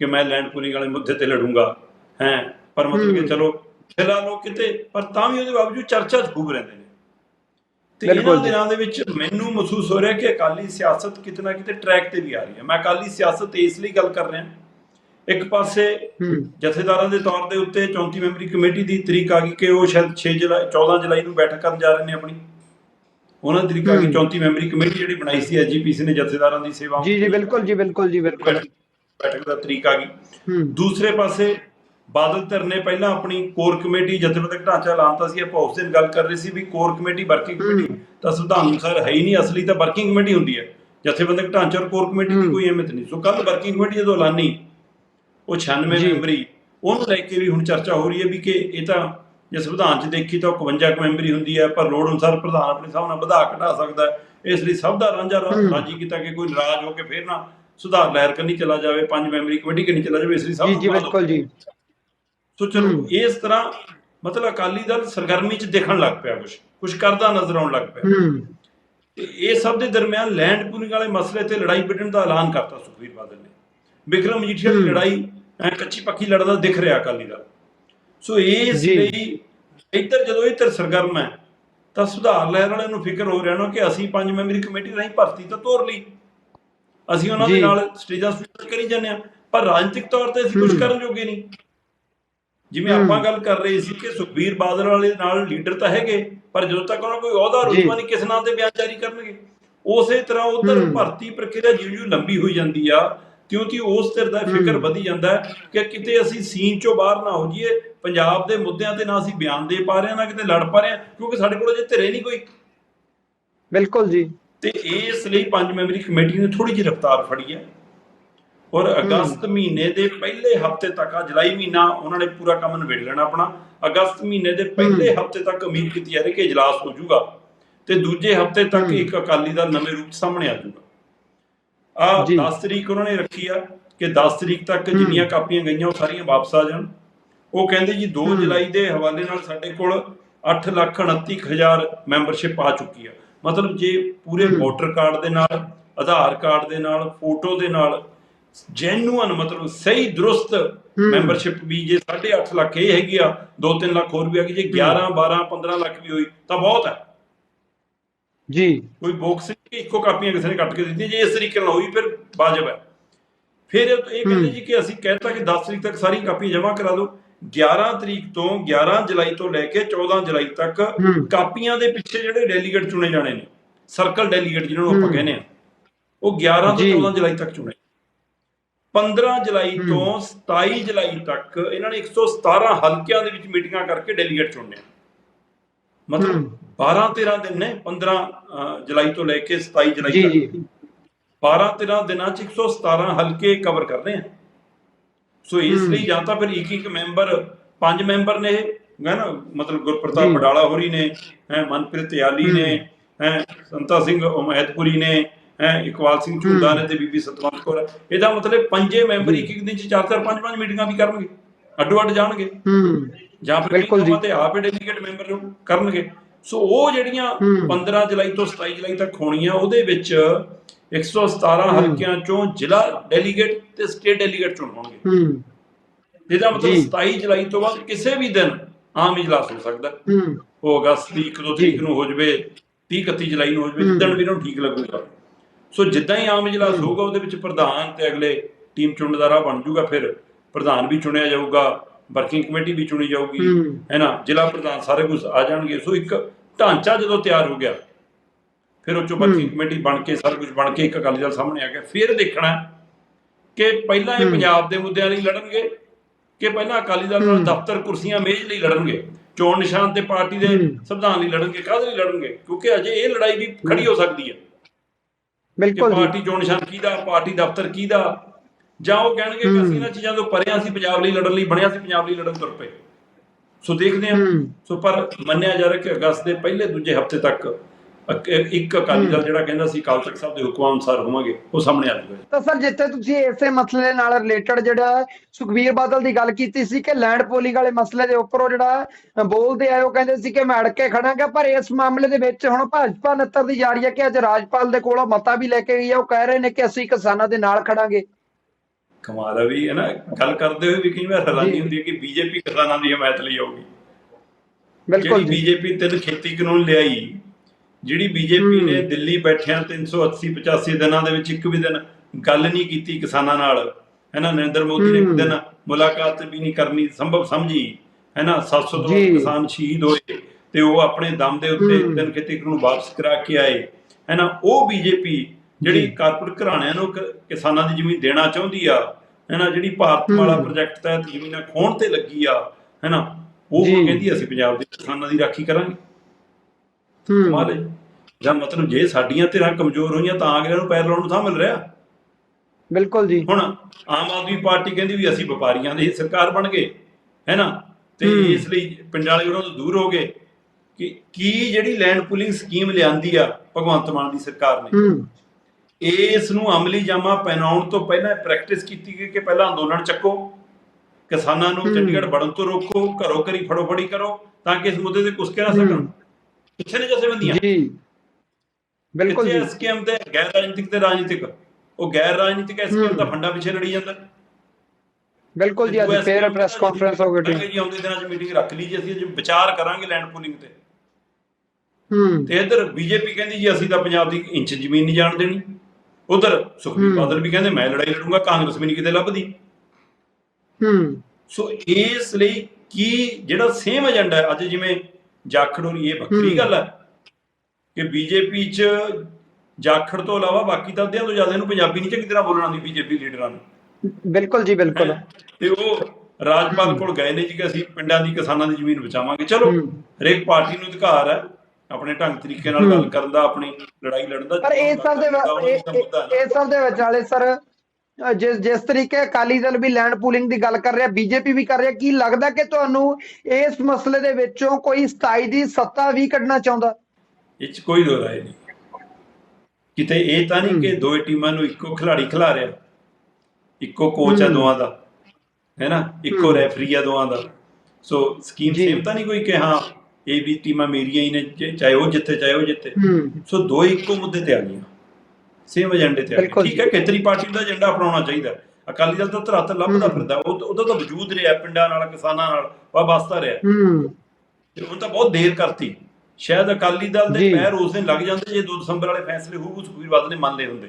ਕਿ ਮੈਂ ਲੈਂਡ ਪੂਲਿੰਗ ਵਾਲੇ ਮੁੱਦੇ ਤੇ ਲੜੂੰਗਾ ਹੈ ਪਰ ਮਤਲਬ ਕਿ। ਚਲੋ ਫਿਲਹਾਲ ਉਹ ਕਿਤੇ ਪਰ ਤਾਂ ਵੀ ਉਹਦੇ ਬਾਵਜੂਦ ਚਰਚਾ 'ਚ ਖੂਬ ਰਹਿੰਦੇ ਨੇ ਤੇ ਇਹਨਾਂ। ਦਿਨਾਂ ਦੇ ਵਿੱਚ ਮੈਨੂੰ ਮਹਿਸੂਸ ਹੋ ਰਿਹਾ ਕਿ ਅਕਾਲੀ ਸਿਆਸਤ ਕਿਤੇ ਨਾ ਕਿਤੇ ਟਰੈਕ ਤੇ ਵੀ ਆ ਰਹੀ ਹੈ ਮੈਂ ਅਕਾਲੀ ਸਿਆਸਤ ਇਸ ਲਈ ਗੱਲ ਕਰ ਰਿਹਾ ਇੱਕ ਪਾਸੇ ਜਥੇਦਾਰਾਂ ਦੇ ਤੌਰ ਦੇ ਉੱਤੇ 34 ਮੈਂਬਰੀ ਕਮੇਟੀ ਦੀ ਤਰੀਕ ਆ ਗਈ ਕਿ ਉਹ ਸ਼ਾਇਦ 6 ਜੁਲਾਈ 14 ਜੁਲਾਈ ਨੂੰ ਬੈਠਕ ਕਰਨ ਜਾ ਰਹੇ ਨੇ ਆਪਣੀ। ਉਹਨਾਂ ਦੀ ਤਰੀਕ ਆ ਗਈ ਹਮ। 34 ਮੈਂਬਰੀ ਕਮੇਟੀ ਜਿਹੜੀ ਬਣਾਈ ਸੀ ਐਜੀਪੀਸੀ ਨੇ ਜਥੇਦਾਰਾਂ ਦੀ ਸੇਵਾ ਜੀ ਜੀ ਬਿਲਕੁਲ ਜੀ ਬਿਲਕੁਲ ਜੀ ਬਿਲਕੁਲ। ਬੈਠਕ ਦਾ ਤਰੀਕ ਆ ਗਈ। ਦੂਸਰੇ ਪਾਸੇ ਬਾਦਲ ਧਿਰ ਨੇ ਪਹਿਲਾਂ ਆਪਣੀ ਕੋਰ ਕਮੇਟੀ ਜਥੇਬੰਦਕ ਢਾਂਚਾ ਲਾਂਤਾ ਸੀ। ਆਪਾਂ ਉਸ ਦਿਨ ਗੱਲ ਕਰ ਰਹੇ ਸੀ ਵੀ ਕੋਰ ਕਮੇਟੀ ਵਰਕਿੰਗ ਕਮੇਟੀ ਤਾਂ ਸੰਵਿਧਾਨ ਅਨੁਸਾਰ ਹੈ ਹੀ ਨਹੀਂ ਅਸਲੀ ਤਾਂ ਵਰਕਿੰਗ ਕਮੇਟੀ ਹੁੰਦੀ ਹੈ। ਜਥੇਬੰਦਕ ਢਾਂਚਾ ਔਰ ਕੋਰ ਕਮੇਟੀ ਦੀ। ਕੋਈ ਅਹਿਮੀਅਤ ਨਹੀਂ। ਸੋ ਕੱਲ ਵਰਕਿੰਗ ਕਮੇਟੀ ਜਦੋਂ ਐਲਾਨੀ ਉਹ 96 ਜੀ। ਮੈਂਬਰੀ ਉਹਨੂੰ ਲੈ ਕੇ ਵੀ ਹੁਣ ਚਰਚਾ ਹੋ ਰਹੀ ਹੈ ਵੀ ਕਿ ਇਹ ਤਾਂ ਜੇ ਸੰਵਿਧਾਨ 'ਚ ਦੇਖੀ ਤਾਂ ਉਹ 51 ਕੁ ਮੈਂਬਰੀ ਹੁੰਦੀ ਹੈ ਪਰ ਲੋੜ ਅਨੁਸਾਰ ਪ੍ਰਧਾਨ ਆਪਣੇ ਹਿਸਾਬ ਨਾਲ ਵਧਾ ਘਟਾ ਸਕਦਾ ਇਸ ਲਈ ਸਭ ਦਾ ਰਾਂਝਾ। ਰਾਜੀ ਕੀਤਾ ਕਿ ਕੋਈ ਨਾਰਾਜ਼ ਹੋ ਕੇ ਫੇਰ ਨਾ ਸੁਧਾਰ ਲਹਿਰ ਕਰਨੀ ਚਲਾ ਜਾਵੇ ਪੰਜ ਮੈਂਬਰੀ ਕਮੇਟੀ ਕਰਨੀ ਚਲਾ ਜਾਵੇ ਇਸ ਲਈ ਸਭ ਜੀ ਜੀ ਬਾਅਦ ਬਿਲਕੁਲ ਜੀ ਸੋ ਚਲੋ ਹਮ। ਇਸ ਤਰ੍ਹਾਂ ਮਤਲਬ ਅਕਾਲੀ ਦਲ ਸਰਗਰਮੀ 'ਚ ਦੇਖਣ ਲੱਗ ਪਿਆ ਕੁਝ ਕੁਝ ਕਰਦਾ ਨਜ਼ਰ ਆਉਣ ਲੱਗ ਪਿਆ ਤੇ ਇਹ ਸਭ ਦੇ ਦਰਮਿਆਨ ਲੈਂਡ ਪੂਲਿੰਗ ਵਾਲੇ ਮਸਲੇ ਤੇ ਲੜਾਈ ਵਿੱਢਣ ਦਾ ਐਲਾਨ ਕਰਤਾ ਸੁਖਬੀਰ ਬਾਦਲ ਨੇ ਬਿਕਰਮ ਮਜੀਠੀਆ ਦੀ। ਲੜਾਈ ਐ ਕੱਚੀ ਪੱਕੀ ਲੜਦਾ ਦਿਖ ਰਿਹਾ ਅਕਾਲੀ ਦਲ ਸੋ ਇਸ। ਲਈ ਇੱਧਰ ਜਦੋਂ ਇੱਧਰ ਸਰਗਰਮ ਹੈ ਤਾਂ ਸੁਧਾਰ ਲਹਿਰ ਵਾਲਿਆਂ ਨੂੰ ਫਿਕਰ ਹੋ ਰਿਹਾ ਨਾ ਕਿ ਅਸੀਂ ਪੰਜ ਮੈਂਬਰੀ ਕਮੇਟੀ ਰਾਹੀਂ ਭਰਤੀ ਤਾਂ ਤੋਰ ਲਈ ਅਸੀਂ ਉਹਨਾਂ ਦੇ। ਨਾਲ ਸਟੇਜਾਂ ਸਟੇਜ ਕਰੀ ਜਾਂਦੇ ਆ ਪਰ ਰਾਜਨੀਤਿਕ ਤੌਰ ਤੇ ਅਸੀਂ ਕੁਝ। ਕਰਨ ਜੋਗੇ ਨਹੀਂ ਜਿਵੇਂ। ਆਪਾਂ ਗੱਲ ਕਰ ਰਹੇ ਸੀ ਕਿ ਸੁਖਬੀਰ ਬਾਦਲ ਵਾਲੇ ਨਾਲ ਲੀਡਰ ਤਾਂ ਹੈਗੇ ਪਰ ਜਦੋਂ ਤੱਕ ਉਹਨਾਂ ਕੋਈ ਅਹੁਦਾ। ਰੁਤਬਾ ਨਹੀਂ ਕਿਸ ਨਾਮ ਤੇ ਬਿਆਨ ਜਾਰੀ ਕਰਨਗੇ ਉਸੇ ਤਰ੍ਹਾਂ ਉਧਰ। ਭਰਤੀ ਪ੍ਰਕਿਰਿਆ ਜਿਉਂ-ਜਿਉਂ ਲੰਬੀ ਹੋਈ ਜਾਂਦੀ ਆ ਕਿਉਂਕਿ ਉਸ ਧਿਰ ਦਾ ਫਿਕਰ। ਵਧੀ ਜਾਂਦਾ ਹੈ ਕਿ ਕਿਤੇ ਅਸੀਂ ਸੀਨ ਚੋਂ ਬਾਹਰ ਨਾ ਹੋ ਜਾਈਏ ਪੰਜਾਬ ਦੇ ਮੁੱਦਿਆਂ ਤੇ ਨਾ ਅਸੀਂ ਬਿਆਨ ਦੇ ਪਾ ਰਹੇ ਨਾ ਕਿਤੇ ਲੜ ਪਾ ਰਹੇ ਕਿਉਂਕਿ ਸਾਡੇ ਕੋਲ ਅਜੇ ਧਿਰੇ ਨਹੀਂ ਕੋਈ। ਬਿਲਕੁਲ ਜੀ। ਤੇ ਇਸ ਲਈ ਪੰਜ ਮੈਂਬਰੀ ਕਮੇਟੀ ਨੇ ਥੋੜੀ ਜਿਹੀ ਰਫ਼ਤਾਰ ਫੜੀ ਹੈ। ਔਰ ਅਗਸਤ ਮਹੀਨੇ ਦੇ ਪਹਿਲੇ ਹਫ਼ਤੇ ਤੱਕ ਆ ਜੁਲਾਈ ਮਹੀਨਾ ਉਹਨਾਂ ਨੇ ਪੂਰਾ ਕੰਮ ਨਿਬੇੜ ਲੈਣਾ ਆਪਣਾ। ਅਗਸਤ ਮਹੀਨੇ ਦੇ ਪਹਿਲੇ ਹਫ਼ਤੇ ਤੱਕ ਉਮੀਦ ਕੀਤੀ ਜਾ ਰਹੀ ਕਿ ਇਜਲਾਸ ਹੋ ਜਾਊਗਾ। ਤੇ ਦੂਜੇ ਹਫ਼ਤੇ ਤੱਕ। ਇੱਕ ਅਕਾਲੀ ਦਲ ਨਵੇਂ ਰੂਪ ਸਾਹਮਣੇ ਆ ਜਾਊਗਾ। ਆ ਜੀ। 10 ਤਰੀਕ ਉਹਨਾਂ ਨੇ ਰੱਖੀ ਆ ਕਿ 10 ਤਰੀਕ ਤੱਕ ਜਿੰਨੀਆਂ ਕਾਪੀਆਂ ਗਈਆਂ ਉਹ ਸਾਰੀਆਂ ਵਾਪਸ ਆ ਜਾਣ ਉਹ ਕਹਿੰਦੇ ਜੀ 2 ਹਮ। ਜੁਲਾਈ ਦੇ ਹਵਾਲੇ ਨਾਲ ਸਾਡੇ ਕੋਲ 8 ਲੱਖ 29 ਹਜ਼ਾਰ ਮੈਂਬਰਸ਼ਿਪ ਆ ਚੁੱਕੀ ਆ ਮਤਲਬ ਜੇ ਪੂਰੇ। ਵੋਟਰ ਕਾਰਡ ਦੇ ਨਾਲ ਆਧਾਰ ਕਾਰਡ ਦੇ ਨਾਲ ਫੋਟੋ ਦੇ ਨਾਲ ਜੈਨੂਅਨ ਮਤਲਬ ਸਹੀ ਦਰੁਸਤ ਮੈਂਬਰਸ਼ਿਪ ਵੀ ਜੇ 8.5 ਲੱਖ ਇਹ ਹੈਗੀ ਆ 2-3 ਲੱਖ ਹੋਰ ਵੀ ਆ ਗਈ ਜੇ 11 12 15 ਲੱਖ ਵੀ ਹੋਈ ਤਾਂ ਬਹੁਤ ਹੈ ਜੀ ਕੋਈ ਬੋਕਸ ਇੱਕੋ ਕਾਪੀਆਂ ਕਿਸੇ ਨੇ ਕੱਟ ਕੇ ਦਿੱਤੀਆਂ ਜੇ ਇਸ ਤਰੀਕੇ ਨਾਲ ਹੋਈ ਫਿਰ ਵਾਜਬ ਹੈ ਫਿਰ ਇਹ ਕਹਿੰਦੇ। ਜੀ ਕਿ ਅਸੀਂ ਕਹਿਤਾ ਕਿ 10 ਤਰੀਕ ਤੱਕ ਸਾਰੀ ਕਾਪੀਆਂ ਜਮ੍ਹਾਂ ਕਰਾ ਦਿਓ 11 ਤਰੀਕ ਤੋਂ 11 ਜੁਲਾਈ ਤੋਂ ਲੈ ਕੇ 14 ਜੁਲਾਈ ਤੱਕ। ਕਾਪੀਆਂ ਦੇ ਪਿੱਛੇ ਜਿਹੜੇ ਡੈਲੀਗੇਟ ਚੁਣੇ ਜਾਣੇ ਨੇ ਸਰਕਲ ਡੈਲੀਗੇਟ ਜਿਹਨਾਂ ਨੂੰ ਆਪਾਂ। ਕਹਿੰਦੇ ਆ ਉਹ 11 ਤੋਂ ਜੀ। 14 ਜੁਲਾਈ ਤੱਕ ਚੁਣੇ 15 ਜੁਲਾਈ। ਤੋਂ 27 ਜੁਲਾਈ ਤੱਕ ਇਹਨਾਂ ਨੇ 117 ਹਲਕਿਆਂ ਦੇ ਵਿੱਚ ਮੀਟਿੰਗਾਂ ਕਰਕੇ ਡੈਲੀਗੇਟ ਚੁਣਨੇ ਆ ਮਤਲਬ। 12 13 ਦਿਨ ਨੇ 15 ਅ, ਜੁਲਾਈ ਤੋਂ ਲੈ ਕੇ 27 ਜੁਲਾਈ ਤੱਕ। ਜੀ। 12 13 ਦਿਨਾਂ ਚ 117 ਹਲਕੇ ਕਵਰ ਕਰਨੇ ਆ। ਸੋ ਇਸ। ਲਈ ਜਾਂ ਤਾਂ ਫਿਰ ਇੱਕ ਇੱਕ ਮੈਂਬਰ ਪੰਜ ਮੈਂਬਰ ਨੇ ਹੈ ਨਾ? ਮਤਲਬ ਗੁਰਪ੍ਰਤਾਪ। ਬਡਾਲਾ ਹੋਰੀ ਨੇ ਹੈ ਮਨਪ੍ਰੀਤ ਯਾਲੀ ਨੇ ਹੈ। ਸੰਤਾ ਸਿੰਘ ਉਮੈਦਪੁਰੀ ਨੇ ਹੈ ਇਕਬਾਲ ਸਿੰਘ ਝੂੰਦਾ ਨੇ ਤੇ ਬੀਬੀ ਸਤਵੰਤ ਕੌਰ। ਇਹਦਾ ਮਤਲਬ ਪੰਜੇ ਮੈਂਬਰ ਇੱਕ ਇੱਕ ਦਿਨ ਚ ਚਾਰ ਚਾਰ ਪੰਜ ਪੰਜ ਮੀਟਿੰਗਾਂ ਵੀ ਕਰਨਗੇ। ਅੱਡੋ ਅੱਡ ਜਾਣਗੇ। ਹੂੰ। ਜਾਂ ਫਿਰ ਬਿਲਕੁਲ ਜੀ। ਬਿਲਕੁਲ ਤੇ ਆਪੇ ਡੈਲੀਗੇਟ ਮੈਂਬਰ ਨੂੰ ਕਰਨਗੇ। ਸੋ ਉਹ ਜਿਹੜੀਆਂ ਹੂੰ। 15 ਜੁਲਾਈ ਤੋਂ 27 ਜੁਲਾਈ ਤੱਕ ਹੋਣੀਆਂ ਉਹਦੇ ਵਿੱਚ 117 ਹੂੰ। ਹਲਕਿਆਂ ਚੋਂ ਜ਼ਿਲ੍ਹਾ ਡੈਲੀਗੇਟ ਤੇ ਸਟੇਟ ਡੈਲੀਗੇਟ ਚੁਣ ਹੋਣਗੇ ਹੂੰ ਜਿਹਦਾ ਮਤਲਬ ਜੀ। 27 ਜੁਲਾਈ ਤੋਂ ਬਾਅਦ ਕਿਸੇ ਵੀ ਦਿਨ ਆਮ ਇਜਲਾਸ ਹੋ ਸਕਦਾ ਉਹ ਅਗਸਤ ਦੀ 1 2 ਜੀ। ਤਰੀਕ ਨੂੰ ਹੋ ਜਵੇ 30 31 ਜੁਲਾਈ ਨੂੰ ਹੋ ਜਵੇ। ਜਿੱਦਣ ਵੀ ਨੂੰ ਠੀਕ ਲੱਗੂਗਾ ਸੋ ਜਿੱਦਾਂ ਹੀ ਆਮ ਇਜਲਾਸ ਹੋਊਗਾ ਉਹਦੇ ਵਿੱਚ ਪ੍ਰਧਾਨ ਤੇ ਅਗਲੇ ਟੀਮ ਚੁਣਨ ਦਾ ਰਾਹ ਬਣ ਜਾਊਗਾ ਫਿਰ ਪ੍ਰਧਾਨ ਵੀ ਚੁਣਿਆ ਜਾਊਗਾ ਵਰਕਿੰਗ ਕਮੇਟੀ ਵੀ ਚੁਣੀ ਜਾਊਗੀ। ਹੈ ਨਾ ਜ਼ਿਲ੍ਹਾ ਪ੍ਰਧਾਨ ਸਾਰੇ ਕੁਝ ਆ ਜਾਣਗੇ ਸੋ ਇੱਕ ਢਾਂਚਾ ਜਦੋਂ ਤਿਆਰ ਹੋ ਗਿਆ ਫਿਰ ਉਹ ਚੋਂ ਵਰਕਿੰਗ ਹੂੰ। ਕਮੇਟੀ ਬਣ ਕੇ ਸਾਰਾ ਕੁਝ ਬਣ ਕੇ ਇੱਕ ਅਕਾਲੀ ਦਲ ਸਾਹਮਣੇ ਆ ਗਿਆ ਫਿਰ ਦੇਖਣਾ ਕਿ ਪਹਿਲਾਂ ਇਹ। ਪੰਜਾਬ ਦੇ ਮੁੱਦਿਆਂ ਲਈ ਲੜਨਗੇ ਕਿ ਪਹਿਲਾਂ ਅਕਾਲੀ ਦਲ ਨਾਲ। ਦਫ਼ਤਰ ਕੁਰਸੀਆਂ ਮੇਜ਼ ਲਈ ਲੜਨਗੇ ਚੋਣ ਨਿਸ਼ਾਨ ਤੇ ਪਾਰਟੀ ਦੇ। ਸੰਵਿਧਾਨ ਲਈ ਲੜਨਗੇ ਕਾਹਦੇ ਲਈ ਲੜਨਗੇ ਕਿਉਂਕਿ ਅਜੇ ਇਹ ਲੜਾਈ ਵੀ ਖੜੀ ਹੋ ਸਕਦੀ ਹੈ ਬਿਲਕੁਲ ਜੀ ਪਾਰਟੀ ਚੋਣ ਨਿਸ਼ਾਨ ਕਿਹਦਾ ਪਾਰਟੀ ਦਫ਼ਤਰ ਕਿਹਦਾ ਜਾਂ ਉਹ ਕਹਿਣਗੇ ਕਿ ਅਸੀਂ ਇਹਨਾਂ ਚੀਜ਼ਾਂ ਤੋਂ ਪਰੇ ਅਸੀਂ ਪੰਜਾਬ ਲਈ ਲੜਨ ਲਈ ਬਣਿਆ ਸੀ ਪੰਜਾਬ ਲਈ ਲੜਨ ਤੁਰ ਪਏ ਸੋ ਦੇਖਦੇ ਹਾਂ। ਸੋ ਪਰ ਮੰਨਿਆ ਜਾ ਰਿਹਾ ਕਿ ਅਗਸਤ ਦੇ ਪਹਿਲੇ ਦੂਜੇ ਹਫ਼ਤੇ ਤੱਕ ਇੱਕ- ਅਕਾਲੀ ਦਲ ਜਿਹੜਾ ਕਹਿੰਦਾ ਸੀ ਅਕਾਲ ਤਖਤ ਸਾਹਿਬ ਦੇ ਹੁਕਮਾਂ ਅਨੁਸਾਰ ਹੋਵਾਂਗੇ ਉਹ ਸਾਹਮਣੇ ਆ ਜਾਊਗਾ ਤਾਂ ਸਰ ਜਿੱਥੇ ਤੁਸੀਂ ਇਸੇ ਮਸਲੇ ਨਾਲ ਰਿਲੇਟਡ ਜਿਹੜਾ ਸੁਖਬੀਰ ਬਾਦਲ ਦੀ ਗੱਲ ਕੀਤੀ ਸੀ ਕਿ ਲੈਂਡ ਪੋਲਿੰਗ ਵਾਲੇ ਮਸਲੇ ਦੇ ਉੱਪਰ ਉਹ ਜਿਹੜਾ ਬੋਲਦੇ ਆ ਉਹ ਕਹਿੰਦੇ ਸੀ ਕਿ ਮੈਂ ਅੜ ਕੇ ਖੜਾਂਗਾ ਪਰ ਇਸ ਮਾਮਲੇ ਦੇ ਵਿੱਚ ਹੁਣ ਭਾਜਪਾ ਨੱਤਰ ਦੀ ਜਾ ਰਹੀ ਹੈ ਕਿ ਅੱਜ ਰਾਜਪਾਲ ਦੇ ਕੋਲੋਂ ਮਤਾ ਵੀ ਲੈ ਕੇ ਗਈ ਹੈ ਉਹ ਕਹਿ ਰਹੇ ਨੇ ਕਿ ਅਸੀਂ ਕਿਸਾਨਾਂ ਦੇ ਨਾਲ ਖੜਾਂਗੇ। ਕਮਾਲ ਹੈ ਵੀ ਹੈ ਨਾ ਗੱਲ ਕਰਦੇ ਹੋਏ ਵੀ ਕਈ ਵਾਰ ਹੈਰਾਨੀ। ਹੁੰਦੀ ਹੈ ਕਿ ਬੀਜੇਪੀ ਕਿਸਾਨਾਂ ਦੀ ਹਮਾਇਤ ਲਈ ਆਊਗੀ ਬਿਲਕੁਲ ਬੀਜੇਪੀ ਤਿੰਨ ਖੇਤੀ ਕਾਨੂੰਨ ਲਿਆਈ ਜਿਹੜੀ ਬੀਜੇਪੀ। ਨੇ ਦਿੱਲੀ ਬੈਠਿਆਂ 380 85 ਦਿਨਾਂ ਦੇ ਵਿੱਚ ਇੱਕ ਵੀ ਦਿਨ ਗੱਲ ਨਹੀਂ ਕੀਤੀ ਕਿਸਾਨਾਂ ਨਾਲ ਹੈ ਨਾ ਨਰਿੰਦਰ ਮੋਦੀ ਨੇ ਇੱਕ। ਦਿਨ ਮੁਲਾਕਾਤ ਵੀ ਨਹੀਂ ਕਰਨੀ ਸੰਭਵ ਸਮਝੀ ਹੈ ਨਾ 700 ਤੋਂ ਜੀ। ਵੱਧ ਕਿਸਾਨ ਸ਼ਹੀਦ ਹੋਏ ਤੇ ਉਹ ਆਪਣੇ ਦਮ ਦੇ ਉੱਤੇ। ਤਿੰਨ ਖੇਤੀ ਕਾਨੂੰਨ ਵਾਪਸ ਕਰਾ ਕੇ ਆਏ ਹੈ ਨਾ ਉਹ ਬੀਜੇਪੀ ਜਿਹੜੀ। ਕਾਰਪੋਰੇਟ ਘਰਾਣਿਆਂ ਨੂੰ ਕਿਸਾਨਾਂ ਦੀ ਜ਼ਮੀਨ ਦੇਣਾ ਚਾਹੁੰਦੀ ਆ ਹੈ ਨਾ ਜਿਹੜੀ ਭਾਰਤ ਹੂੰ। ਪ੍ਰੋਜੈਕਟ ਤਹਿਤ ਜ਼ਮੀਨਾਂ ਖੋਣ ਤੇ ਲੱਗੀ ਆ ਹੈ ਨਾ ਉਹ ਕਹਿੰਦੀ ਅਸੀਂ ਪੰਜਾਬ ਦੇ ਕਿਸਾਨਾਂ ਦੀ ਰਾਖੀ ਕਰਾਂਗੇ ਹੂੰ ਹੈ ਜੀ। ਮਤਲਬ ਜੇ ਸਾਡੀਆਂ ਧਿਰਾਂ ਕਮਜ਼ੋਰ ਹੋਈਆਂ ਤਾਂ ਅਗਲਿਆਂ ਨੂੰ ਪੈਰ ਲਾਉਣ ਨੂੰ ਥਾਂ ਮਿਲ ਰਿਹਾ ਬਿਲਕੁਲ ਜੀ ਹੁਣ ਆਮ ਆਦਮੀ ਪਾਰਟੀ ਕਹਿੰਦੀ ਵੀ ਅਸੀਂ ਵਪਾਰੀਆਂ ਦੀ ਸਰਕਾਰ ਬਣ ਗਏ ਹੈ ਨਾ ਤੇ। ਇਸ ਲਈ ਪਿੰਡਾਂ ਵਾਲੇ ਉਹਨਾਂ ਤੋਂ ਦੂਰ ਹੋ ਗਏ ਕਿ ਕੀ ਜਿਹੜੀ ਲੈਂਡ ਪੁਲਿੰਗ ਸਕੀਮ ਲਿਆਂਦੀ ਆ ਭਗਵੰਤ ਮਾਨ ਦੀ ਸਰਕਾਰ ਨੇ ਇਸ ਨੂੰ ਅਮਲੀ ਜਾਮਾ ਪਹਿਨਾਉਣ ਤੋਂ ਪਹਿਲਾਂ ਪ੍ਰੈਕਟਿਸ ਕੀਤੀ ਗਈ ਕਿ ਪਹਿਲਾਂ ਅੰਦੋਲਨ ਚੱਕੋ ਕਿਸਾਨਾਂ ਨੂੰ। ਚੰਡੀਗੜ੍ਹ ਵੜਨ ਤੋਂ ਰੋਕੋ ਘਰੋ ਘਰੀ ਫੜੋ ਫੜੀ ਕਰੋ ਤਾਂ ਕਿ ਇਸ ਮੁੱਦੇ ਤੇ ਕੁਝ ਕਹਿ ਨਾ ਸਕਣ। ਕਿੱਥੇ ਨੇ ਜਥੇਬੰਦੀਆਂ। ਜੀ। ਬਿਲਕੁਲ ਜੀ। ਇਸ ਸਕੀਮ ਤੇ ਗੈਰ ਰਾਜਨੀਤਿਕ ਤੇ ਰਾਜਨੀਤਿਕ। ਉਹ ਗੈਰ ਰਾਜਨੀਤਿਕ ਹੂੰ। ਦਾ ਫੰਡਾ ਪਿੱਛੇ ਲੜੀ ਜਾਂਦਾ। ਬਿਲਕੁਲ ਜੀ ਅੱਜ ਫੇਰ ਪ੍ਰੈਸ ਕਾਨਫਰੰਸ ਹੋ ਗਈ ਜੀ ਆਉਂਦੇ ਦਿਨਾਂ 'ਚ ਮੀਟਿੰਗ ਰੱਖ ਲਈ ਜੀ ਅਸੀਂ ਅੱਜ ਵਿਚਾਰ ਕਰਾਂਗੇ ਲੈਂਡ ਪੂਲਿੰਗ ਤੇ। ਹੂੰ। ਤੇ ਇੱਧਰ ਬੀਜੇਪੀ ਕਹਿੰਦੀ ਜੀ ਅਸੀਂ ਤਾਂ ਪੰਜਾਬ ਦੀ ਇੰਚ ਜ਼ਮੀਨ ਨਹੀਂ ਜਾਣ ਦੇਣੀ। ਉਧਰ ਸੁਖਬੀਰ। ਬਾਦਲ ਵੀ ਕਹਿੰਦੇ ਮੈਂ ਲੜਾਈ ਲੜੂੰਗਾ ਕਾਂਗਰਸ ਵੀ ਨਹੀਂ ਕਿਤੇ ਲੱਭਦੀ। ਹੂੰ। ਸੋ ਇਸ ਲਈ ਕੀ ਜਿਹੜਾ ਸੇਮ ਏਜੰਡਾ ਹੈ ਅੱਜ ਜਿਵੇਂ ਜਾਖੜ ਹੋਰੀ ਇਹ ਵੱਖਰੀ। ਗੱਲ ਹੈ ਕਿ ਬੀਜੇਪੀ 'ਚ ਜਾਖੜ ਤੋਂ ਇਲਾਵਾ ਬਾਕੀ ਤਾਂ ਅੱਧਿਆਂ ਤੋਂ ਜ਼ਿਆਦਾ ਇਹਨੂੰ ਪੰਜਾਬੀ ਨਹੀਂ ਚੰਗੀ ਤਰ੍ਹਾਂ ਬੋਲਣ ਆਉਂਦੀ ਬੀਜੇਪੀ ਲੀਡਰਾਂ ਨੂੰ। ਬਿਲਕੁਲ ਜੀ ਬਿਲਕੁਲ। ਤੇ ਉਹ ਰਾਜਪਾਲ ਕੋਲ ਗਏ ਨੇ ਜੀ ਕਿ ਅਸੀਂ ਪਿੰਡਾਂ ਦੀ ਕਿਸਾਨਾਂ ਦੀ ਜ਼ਮੀਨ ਬਚਾਵਾਂਗੇ। ਚਲੋ। ਹਰੇਕ ਪਾਰਟੀ ਨੂੰ ਅਧਿਕਾਰ ਹੈ ਆਪਣੇ ਢੰਗ ਤਰੀਕੇ ਨਾਲ ਗੱਲ। ਕਰਨ ਦਾ ਆਪਣੀ ਲੜਾਈ ਲੜਨ ਦਾ ਪਰ ਇਸ ਸਭ ਦੇ ਦਾ। ਇਹ ਸਭ ਦੇ ਵਿਚਾਲੇ ਸਰ ਜਿਸ ਜਿਸ ਤਰੀਕੇ ਅਕਾਲੀ ਦਲ ਵੀ ਲੈਂਡ ਪੂਲਿੰਗ ਦੀ ਗੱਲ ਕਰ ਰਿਹਾ ਬੀਜੇਪੀ ਵੀ ਕਰ ਰਿਹਾ ਕੀ ਲੱਗਦਾ ਕਿ ਤੁਹਾਨੂੰ ਇਸ ਮਸਲੇ ਦੇ ਵਿੱਚੋਂ ਕੋਈ 27 ਦੀ ਸੱਤਾ ਵੀ ਕੱਢਣਾ ਚਾਹੁੰਦਾ ਇਹ 'ਚ ਕੋਈ ਦੋ ਰਾਏ ਨਹੀਂ ਕਿਤੇ ਇਹ ਤਾਂ ਨਹੀਂ। ਕਿ ਦੋਏ ਟੀਮਾਂ ਨੂੰ ਇੱਕੋ ਖਿਲਾੜੀ ਖਿਲਾ ਰਿਹਾ ਇੱਕੋ ਕੋਚ ਹੈ ਹੂੰ। ਦੋਵਾਂ ਦਾ ਹੈ ਨਾ ਇੱਕੋ। ਰੈਫਰੀ ਹੈ ਦੋਵਾਂ ਦਾ ਸੋ ਸਕੀਮ। ਸੇਮ ਤਾਂ ਨਹੀਂ ਕੋਈ ਕਿ ਹਾਂ ਇਹ ਵੀ ਟੀਮਾਂ ਮੇਰੀਆਂ ਹੀ ਨੇ ਚਾਹੇ ਉਹ ਜਿੱਤੇ ਚਾਹੇ ਉਹ ਹੂੰ। ਸੋ ਦੋ ਇੱਕੋ ਮੁੱਦੇ ਤੇ ਆ ਗਈਆਂ। ਸੇਮ ਏਜੰਡੇ ਤੇ ਆ ਠੀਕ ਹੈ ਖੇਤਰੀ ਪਾਰਟੀ ਦਾ ਏਜੰਡਾ ਅਪਣਾਉਣਾ ਚਾਹੀਦਾ। ਅਕਾਲੀ ਦਲ ਤਾਂ ਧਰਾਤਲ ਲੱਭਦਾ। ਫਿਰਦਾ। ਉਹ ਉਹਦਾ ਤਾਂ ਵਜੂਦ ਰਿਹਾ ਪਿੰਡਾਂ ਨਾਲ ਕਿਸਾਨਾਂ ਨਾਲ ਵਾ ਵਾਸਤਾ ਰਿਹਾ। ਹੂੰ। ਤੇ ਉਹ ਤਾਂ ਬਹੁਤ ਦੇਰ ਕਰਤੀ। ਸ਼ਾਇਦ ਅਕਾਲੀ ਦਲ ਦੇ। ਪੈਰ ਉਸ ਦਿਨ ਲੱਗ ਜਾਂਦੇ ਜੇ 2 ਦਸੰਬਰ ਵਾਲੇ ਫੈਸਲੇ ਹੂਬੂ ਸੁਖਬੀਰ ਬਾਦਲ ਨੇ ਮੰਨ ਲਏ ਹੁੰਦੇ।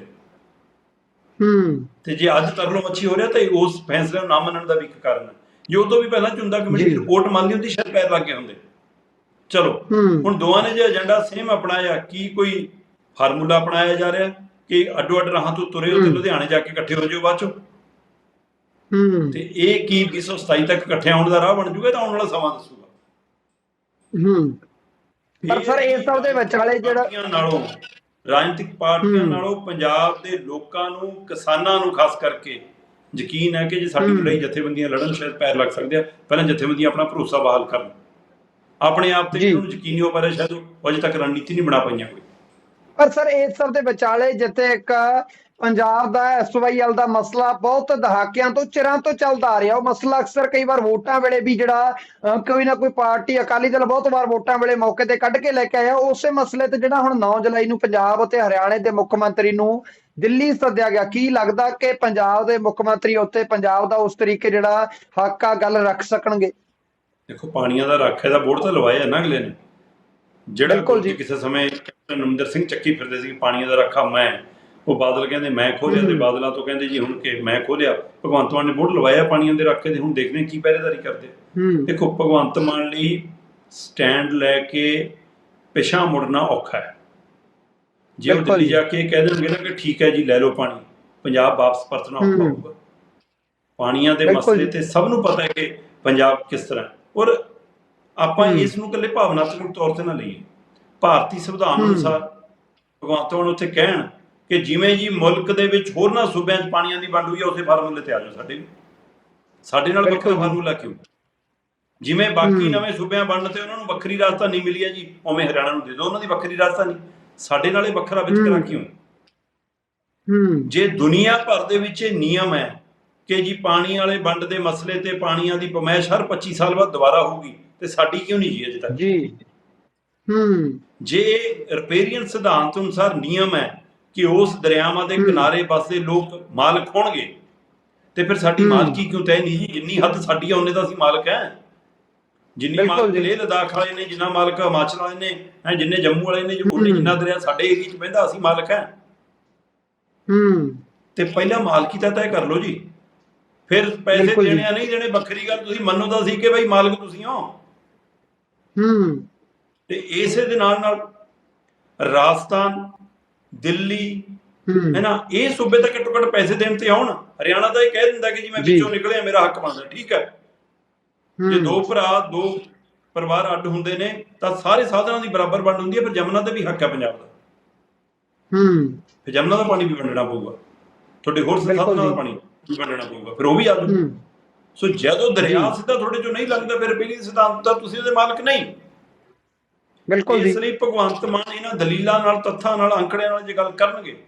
ਹੂੰ। ਤੇ ਜੇ ਅੱਜ ਤਰਲੋ ਮੱਛੀ ਹੋ ਰਿਹਾ ਤਾਂ ਉਸ ਫੈਸਲੇ ਨੂੰ ਨਾ ਮੰਨਣ ਦਾ ਵੀ ਇੱਕ ਕਾਰਨ ਹੈ। ਜੇ ਉਦੋਂ ਵੀ ਪਹਿਲਾਂ ਚੁੰਦਾ ਕਮੇਟੀ। ਰਿਪੋਰਟ ਮੰਨ ਲਈ ਹੁੰਦੀ ਸ਼ਾਇਦ ਪੈਰ ਲੱਗ ਗਏ ਹੁੰਦੇ। ਚਲੋ ਹੁਣ ਦੋਵਾਂ ਨੇ ਜੇ ਏਜੰਡਾ ਸੇਮ ਅਪਣਾਇਆ ਕੀ ਕੋਈ ਫਾਰਮੂਲਾ ਅਪਣਾਇਆ ਜਾ ਰਿਹਾ? ਕਿ ਅੱਡੋ ਅੱਡ ਰਾਹਾਂ ਤੋਂ ਤੁਰੇ ਹੋ। ਤੇ। ਲੁਧਿਆਣੇ ਜਾ ਕੇ ਇਕੱਠੇ ਹੋ ਜਾਓ ਬਾਅਦ ਚੋਂ? ਹੂੰ। ਤੇ ਇਹ ਕੀ 227 ਤੱਕ ਇਕੱਠੇ ਹੋਣ ਦਾ ਰਾਹ ਬਣ ਜੂਗਾ ਤਾਂ ਆਉਣ ਵਾਲਾ ਸਮਾਂ ਦੱਸੂਗਾ। ਹੂੰ। ਪਰ ਸਰ ਇਸ ਸਭ ਦੇ ਵਿਚਾਲੇ ਜਿਹੜਾ ਨਾਲੋਂ ਰਾਜਨੀਤਿਕ ਪਾਰਟੀਆਂ। ਨਾਲੋਂ ਪੰਜਾਬ ਦੇ ਲੋਕਾਂ ਨੂੰ ਕਿਸਾਨਾਂ ਨੂੰ ਖਾਸ ਕਰਕੇ ਯਕੀਨ ਹੈ ਕਿ ਜੇ ਸਾਡੀ। ਲੜਾਈ ਜਥੇਬੰਦੀਆਂ ਲੜਨ ਸ਼ਾਇਦ ਪੈਰ ਲੱਗ ਸਕਦੇ ਆ ਪਹਿਲਾਂ ਜਥੇਬੰਦੀਆਂ ਆਪਣਾ ਭਰੋਸਾ ਬਹਾਲ ਕਰਨ। ਆਪਣੇ ਆਪ ਤੇ ਜੀ। ਜਿਹਨੂੰ ਯਕੀਨ ਹੋ ਪਾ ਰਿਹਾ ਸ਼ਾਇਦ ਉਹ ਅਜੇ ਤੱਕ ਰਣਨੀਤੀ ਨਹੀਂ ਬਣਾ ਪਈਆਂ ਕੋਈ। ਪਰ ਸਰ ਇਸ ਸਭ ਦੇ ਵਿਚਾਲੇ ਜਿੱਥੇ ਇੱਕ ਪੰਜਾਬ ਦਾ ਐਸਵਾਈਐਲ ਦਾ ਮਸਲਾ ਬਹੁਤ ਦਹਾਕਿਆਂ ਤੋਂ ਚਿਰਾਂ ਤੋਂ ਚੱਲਦਾ ਆ ਰਿਹਾ। ਉਹ ਮਸਲਾ ਅਕਸਰ ਕਈ ਵਾਰ ਵੋਟਾਂ ਵੇਲੇ ਵੀ ਜਿਹੜਾ ਕੋਈ ਨਾ ਕੋਈ ਪਾਰਟੀ ਅਕਾਲੀ ਦਲ ਬਹੁਤ ਵਾਰ ਵੋਟਾਂ ਵੇਲੇ ਮੌਕੇ ਤੇ ਕੱਢ ਕੇ ਲੈ ਕੇ ਆਇਆ। ਉਸੇ ਮਸਲੇ ਤੇ ਜਿਹੜਾ ਹੁਣ 9 ਜੁਲਾਈ ਨੂੰ ਪੰਜਾਬ ਅਤੇ ਹਰਿਆਣੇ ਦੇ ਮੁੱਖ ਮੰਤਰੀ ਨੂੰ ਦਿੱਲੀ ਸੱਦਿਆ ਗਿਆ। ਕੀ ਲੱਗਦਾ ਕਿ ਪੰਜਾਬ ਦੇ ਮੁੱਖ ਮੰਤਰੀ ਉੱਤੇ ਪੰਜਾਬ ਦਾ ਉਸ ਤਰੀਕੇ ਜਿਹੜਾ ਹੱਕ ਆ ਗੱਲ ਰੱਖ ਸਕਣਗੇ? ਦੇਖੋ ਪਾਣੀਆਂ ਦਾ ਰੱਖ ਇਹਦਾ ਬੋਰਡ ਤਾਂ ਲਵਾਇਆ ਨਾ ਅਗਲੇ ਨੇ ਜਿਹੜਾ ਬਿਲਕੁਲ ਜੀ। ਕਿਸੇ ਸਮੇਂ ਕੈਪਟਨ ਨਰਿੰਦਰ ਸਿੰਘ ਚੱਕੀ ਫਿਰਦੇ ਸੀ ਕਿ ਪਾਣੀਆਂ ਦਾ ਰੱਖਾ ਮੈਂ ਉਹ ਬਾਦਲ ਕਹਿੰਦੇ ਮੈਂ ਖੋਲਿਆ ਤੇ। ਬਾਦਲਾਂ ਤੋਂ ਕਹਿੰਦੇ ਜੀ ਹੁਣ ਕਿ ਮੈਂ ਖੋਲਿਆ ਭਗਵੰਤ ਮਾਨ ਨੇ ਬੋਰਡ ਲਵਾਇਆ ਪਾਣੀਆਂ ਦੇ ਰੱਖੇ ਦੇ ਹੁਣ ਦੇਖਦੇ ਹਾਂ ਕੀ ਪਹਿਰੇਦਾਰੀ ਕਰਦੇ ਹੂੰ ਦੇਖੋ ਭਗਵੰਤ ਮਾਨ ਲਈ ਸਟੈਂਡ ਲੈ ਕੇ ਪਿਛਾਂ ਮੁੜਨਾ ਔਖਾ ਹੈ ਜੇ ਉਹ ਬਿਲਕੁਲ ਦਿੱਲੀ ਜੀ। ਜਾ ਕੇ ਕਹਿ ਦੇਣਗੇ ਨਾ ਕਿ ਠੀਕ ਹੈ ਜੀ ਲੈ ਲਓ ਪਾਣੀ ਪੰਜਾਬ ਵਾਪਸ ਪਰਤਣਾ ਔਖਾ ਹੂੰ। ਹੋਊਗਾ ਪਾਣੀਆਂ ਦੇ ਬਿਲਕੁਲ ਮਸਲੇ ਜੀ। ਤੇ ਸਭ ਨੂੰ ਪਤਾ ਹੈ ਕਿ ਪੰਜਾਬ ਕਿਸ ਤਰ੍ਹਾਂ ਹੈ। ਔਰ ਆਪਾਂ। ਇਸ ਨੂੰ ਇਕੱਲੇ ਭਾਵਨਾਤਮਕ ਤੌਰ ਤੇ ਨਾ ਲਈਏ ਭਾਰਤੀ ਸੰਵਿਧਾਨ। ਅਨੁਸਾਰ ਭਗਵੰਤ ਮਾਨ ਉੱਥੇ ਕਹਿਣ ਕਿ ਜਿਵੇਂ ਜੀ ਮੁਲਕ ਦੇ ਵਿੱਚ ਹੋਰਨਾਂ ਸੂਬਿਆਂ 'ਚ ਪਾਣੀਆਂ ਦੀ ਵੰਡ ਹੋਈ ਹੈ ਉਸੇ ਫਾਰਮੂਲੇ ਤੇ ਆ ਜਾਓ ਸਾਡੇ ਵੀ ਸਾਡੇ ਨਾਲ ਵੱਖਰਾ। ਫਾਰਮੂਲਾ ਕਿਉਂ ਜਿਵੇਂ ਬਾਕੀ। ਨਵੇਂ ਸੂਬਿਆਂ ਵੰਡ ਤੇ ਉਹਨਾਂ ਨੂੰ ਵੱਖਰੀ ਰਾਜਧਾਨੀ ਮਿਲੀ ਹੈ ਜੀ ਉਵੇਂ ਹਰਿਆਣਾ ਨੂੰ ਦੇ ਦਿਓ ਉਹਨਾਂ ਦੀ ਵੱਖਰੀ ਰਾਜਧਾਨੀ ਸਾਡੇ ਨਾਲ ਇਹ ਵੱਖਰਾ ਵਿਤਕਰਾ। ਕਿਉਂ ਹੂੰ ਜੇ ਦੁਨੀਆ ਭਰ ਦੇ ਵਿੱਚ ਇਹ ਨਿਯਮ ਹੈ ਕਿ ਜੀ ਪਾਣੀ ਵਾਲੇ ਵੰਡ ਦੇ ਮਸਲੇ ਤੇ ਪਾਣੀਆਂ ਦੀ ਪਮੈਸ਼ ਹਰ 25 ਸਾਲ ਬਾਅਦ ਦੁਬਾਰਾ ਹੋਊਗੀ ਤੇ ਸਾਡੀ ਕਿਉਂ ਨਹੀਂ ਜੀ ਅਜੇ ਤੱਕ ਜੀ ਹੂੰ ਜੇ ਰਿਪੇਰੀਅਨ ਸਿਧਾਂਤ ਅਨੁਸਾਰ ਨਿਯਮ ਹੈ ਕਿ ਉਸ ਦਰਿਆਵਾਂ ਦੇ। ਕਿਨਾਰੇ ਬਸਦੇ ਲੋਕ ਮਾਲਕ ਹੋਣਗੇ ਤੇ ਫਿਰ ਸਾਡੀ। ਮਾਲਕੀ ਕਿਉਂ ਤੈਅ ਨਹੀਂ ਜੀ ਜਿੰਨੀ ਹੱਦ ਸਾਡੀ ਆ ਉਹਨੇ ਤਾਂ ਅਸੀਂ ਮਾਲਕ ਹੈ ਜਿੰਨੀ ਮਾਲਕ। ਲੇਹ ਲਦਾਖ ਵਾਲੇ ਨੇ ਜਿੰਨਾ ਮਾਲਕ ਹਿਮਾਚਲ ਵਾਲੇ ਨੇ ਹੈ ਜਿੰਨੇ ਜੰਮੂ ਵਾਲੇ ਨੇ ਜੋ ਉਹਨੇ। ਜਿੰਨਾ ਦਰਿਆ ਸਾਡੇ ਏਰੀਆ 'ਚ ਪੈਂਦਾ ਅਸੀਂ ਮਾਲਕ ਹੈ ਹੂੰ ਤੇ ਪਹਿਲਾਂ ਮਾਲਕੀ ਤਾਂ ਤੈਅ ਕਰ ਲਓ ਜੀ ਫਿਰ ਪੈਸੇ ਬਿਲਕੁਲ ਜੀ। ਦੇਣੇ ਆ ਨਹੀਂ ਦੇਣੇ ਵੱਖਰੀ ਗੱਲ। ਤੁਸੀਂ ਮੰਨੋ ਤਾਂ ਸੀ ਕਿ ਭਾਈ ਮਾਲਕ ਤੁਸੀਂ ਹੋ। ਹੂੰ। ਤੇ ਇਸੇ ਦੇ ਨਾਲ ਨਾਲ ਰਾਜਸਥਾਨ ਦਿੱਲੀ ਹੂੰ। ਹੈ ਨਾ ਇਹ ਸੂਬੇ ਤਾਂ ਘੱਟੋ ਘੱਟ ਪੈਸੇ ਦੇਣ ਤੇ ਆਉਣ। ਹਰਿਆਣਾ ਤਾਂ ਇਹ ਕਹਿ ਦਿੰਦਾ ਕਿ ਜੀ ਮੈਂ ਜੀ। ਵਿੱਚੋਂ ਨਿਕਲਿਆ ਮੇਰਾ ਹੱਕ ਬਣਦਾ ਠੀਕ ਹੈ। ਜੇ ਹੂੰ। ਦੋ ਭਰਾ ਦੋ ਪਰਿਵਾਰ ਅੱਡ ਹੁੰਦੇ ਨੇ ਤਾਂ ਸਾਰੇ ਸਾਧਨਾਂ ਦੀ ਬਰਾਬਰ ਵੰਡ ਹੁੰਦੀ ਹੈ ਪਰ ਜਮਨਾ ਤੇ ਵੀ ਹੱਕ ਹੈ ਪੰਜਾਬ ਦਾ। ਹੂੰ। ਫਿਰ ਜਮਨਾ ਦਾ ਪਾਣੀ ਵੀ ਵੰਡਣਾ ਪਊਗਾ। ਤੁਹਾਡੇ ਹੋਰ ਬਿਲਕੁਲ ਸਾਧਨਾਂ ਦਾ ਜੀ। ਪਾਣੀ। ਵੰਡਣਾ ਪਊਗਾ? ਫਿਰ ਉਹ ਵੀ ਆ ਜਾਊ ਸੋ ਜਦੋਂ ਦਰਿਆ। ਸਿੱਧਾ ਤੁਹਾਡੇ ਚੋਂ ਨਹੀਂ ਲੱਗਦਾ ਫਿਰ ਪਹਿਲੀ ਸਿਧਾਂਤ ਤਾਂ ਤੁਸੀਂ ਉਹਦੇ ਮਾਲਕ ਨਹੀਂ। ਬਿਲਕੁਲ ਜੀ। ਇਸ ਲਈ ਭਗਵੰਤ ਮਾਨ ਇਹਨਾਂ ਦਲੀਲਾਂ ਨਾਲ ਤੱਥਾਂ ਨਾਲ ਅੰਕੜਿਆਂ ਨਾਲ ਜੇ ਗੱਲ ਕਰਨਗੇ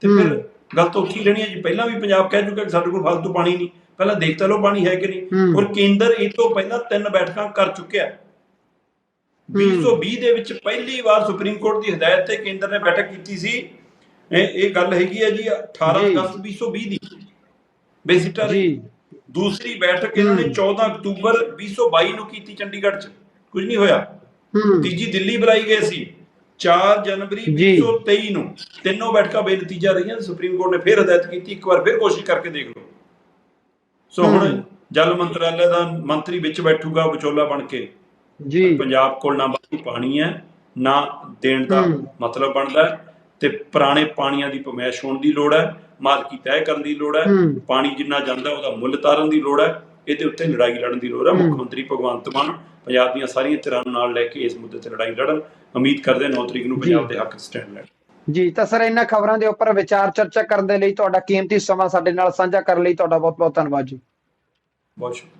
ਤੇ। ਫਿਰ ਗੱਲ ਤਾਂ ਹੀ ਰਹਿਣੀ ਹੈ ਜੀ। ਪਹਿਲਾਂ ਵੀ ਪੰਜਾਬ ਕਹਿ ਚੁੱਕਾ ਕਿ ਸਾਡੇ ਕੋਲ ਫालतू ਪਾਣੀ ਨਹੀਂ। ਪਹਿਲਾਂ ਦੇਖ ਤਾਂ ਲਓ ਪਾਣੀ ਹੈ ਕਿ ਨਹੀਂ। ਔਰ ਕੇਂਦਰ ਇਹ ਤੋਂ ਪਹਿਲਾਂ ਤਿੰਨ ਬੈਠਕਾਂ ਕਰ ਚੁੱਕਿਆ। ਹੈ। 2020 ਦੇ ਵਿੱਚ ਪਹਿਲੀ ਵਾਰ ਸੁਪਰੀਮ ਕੋਰਟ ਦੀ ਹਦਾਇਤ ਤੇ ਕੇਂਦਰ ਨੇ ਬੈਠਕ ਕੀਤੀ ਸੀ ਇਹ ਗੱਲ ਹੈਗੀ ਹੈ ਜੀ 18 ਜੀ। ਅਗਸਤ 2020 ਦੀ। ਬੇਸਿਕਲੀ ਜੀ। ਦੂਸਰੀ ਬੈਠਕ ਇਹਨਾਂ ਨੇ ਹੂੰ। 14 ਅਕਤੂਬਰ 2022 ਨੂੰ ਕੀਤੀ ਚੰਡੀਗੜ੍ਹ 'ਚ। ਕੁਝ ਨਹੀਂ ਹੋਇਆ। ਹੂੰ। ਤੀਜੀ ਦਿੱਲੀ ਬੁਲਾਈ ਗਈ ਸੀ। 4 ਜਨਵਰੀ ਜੀ। 2023 ਨੂੰ ਤਿੰਨੋਂ ਬੈਠਕਾਂ ਬੇਨਤੀਜਾ ਰਹੀਆਂ। ਸੁਪਰੀਮ ਕੋਰਟ ਨੇ ਫਿਰ ਹਦਾਇਤ ਕੀਤੀ। ਇੱਕ ਵਾਰ ਫਿਰ ਕੋਸ਼ਿਸ਼ ਕਰਕੇ ਦੇਖ ਲਓ। ਸੋ ਹੁਣ। ਜਲ ਮੰਤਰਾਲੇ ਦਾ ਮੰਤਰੀ ਵਿੱਚ ਬੈਠੂਗਾ ਵਿਚੋਲਾ ਬਣ ਕੇ। ਜੀ। ਪੰਜਾਬ ਕੋਲ ਨਾ ਬਾਕੀ ਪਾਣੀ ਹੈ ਨਾ ਦੇਣ ਦਾ। ਮਤਲਬ ਬਣਦਾ ਹੈ। ਤੇ ਪੁਰਾਣੇ ਪਾਣੀਆਂ ਦੀ ਪਮੈਸ਼ ਹੋਣ ਦੀ ਲੋੜ ਹੈ ਮਾਲਕੀ ਤੈਅ ਕਰਨ ਦੀ ਲੋੜ ਹੈ। ਪਾਣੀ ਜਿੰਨਾ ਜਾਂਦਾ ਉਹਦਾ ਮੁੱਲ ਤਾਰਨ ਦੀ ਲੋੜ ਹੈ ਇਹਦੇ ਉੱਤੇ ਲੜਾਈ ਲੜਨ ਦੀ ਲੋੜ ਹੈ। ਮੁੱਖ ਮੰਤਰੀ ਭਗਵੰਤ ਮਾਨ ਪੰਜਾਬ ਦੀਆਂ ਸਾਰੀਆਂ ਧਿਰਾਂ ਨੂੰ ਨਾਲ ਲੈ ਕੇ ਇਸ ਮੁੱਦੇ ਤੇ ਲੜਾਈ ਲੜਨ ਉਮੀਦ ਕਰਦੇ ਹਾਂ 9 ਤਰੀਕ ਨੂੰ। ਪੰਜਾਬ ਦੇ ਹੱਕ ਸਟੈਂਡ ਲੈਣ ਜੀ ਤਾਂ ਸਰ ਇਹਨਾਂ ਖਬਰਾਂ ਦੇ ਉੱਪਰ ਵਿਚਾਰ ਚਰਚਾ ਕਰਨ ਦੇ ਲਈ ਤੁਹਾਡਾ ਕੀਮਤੀ ਸਮਾਂ ਸਾਡੇ ਨਾਲ ਸਾਂਝਾ ਕਰਨ ਲਈ ਤੁਹਾਡਾ ਬਹੁਤ ਬਹੁਤ ਧੰਨਵਾਦ ਜੀ ਬਹੁਤ ਸ਼ੁਕਰੀਆ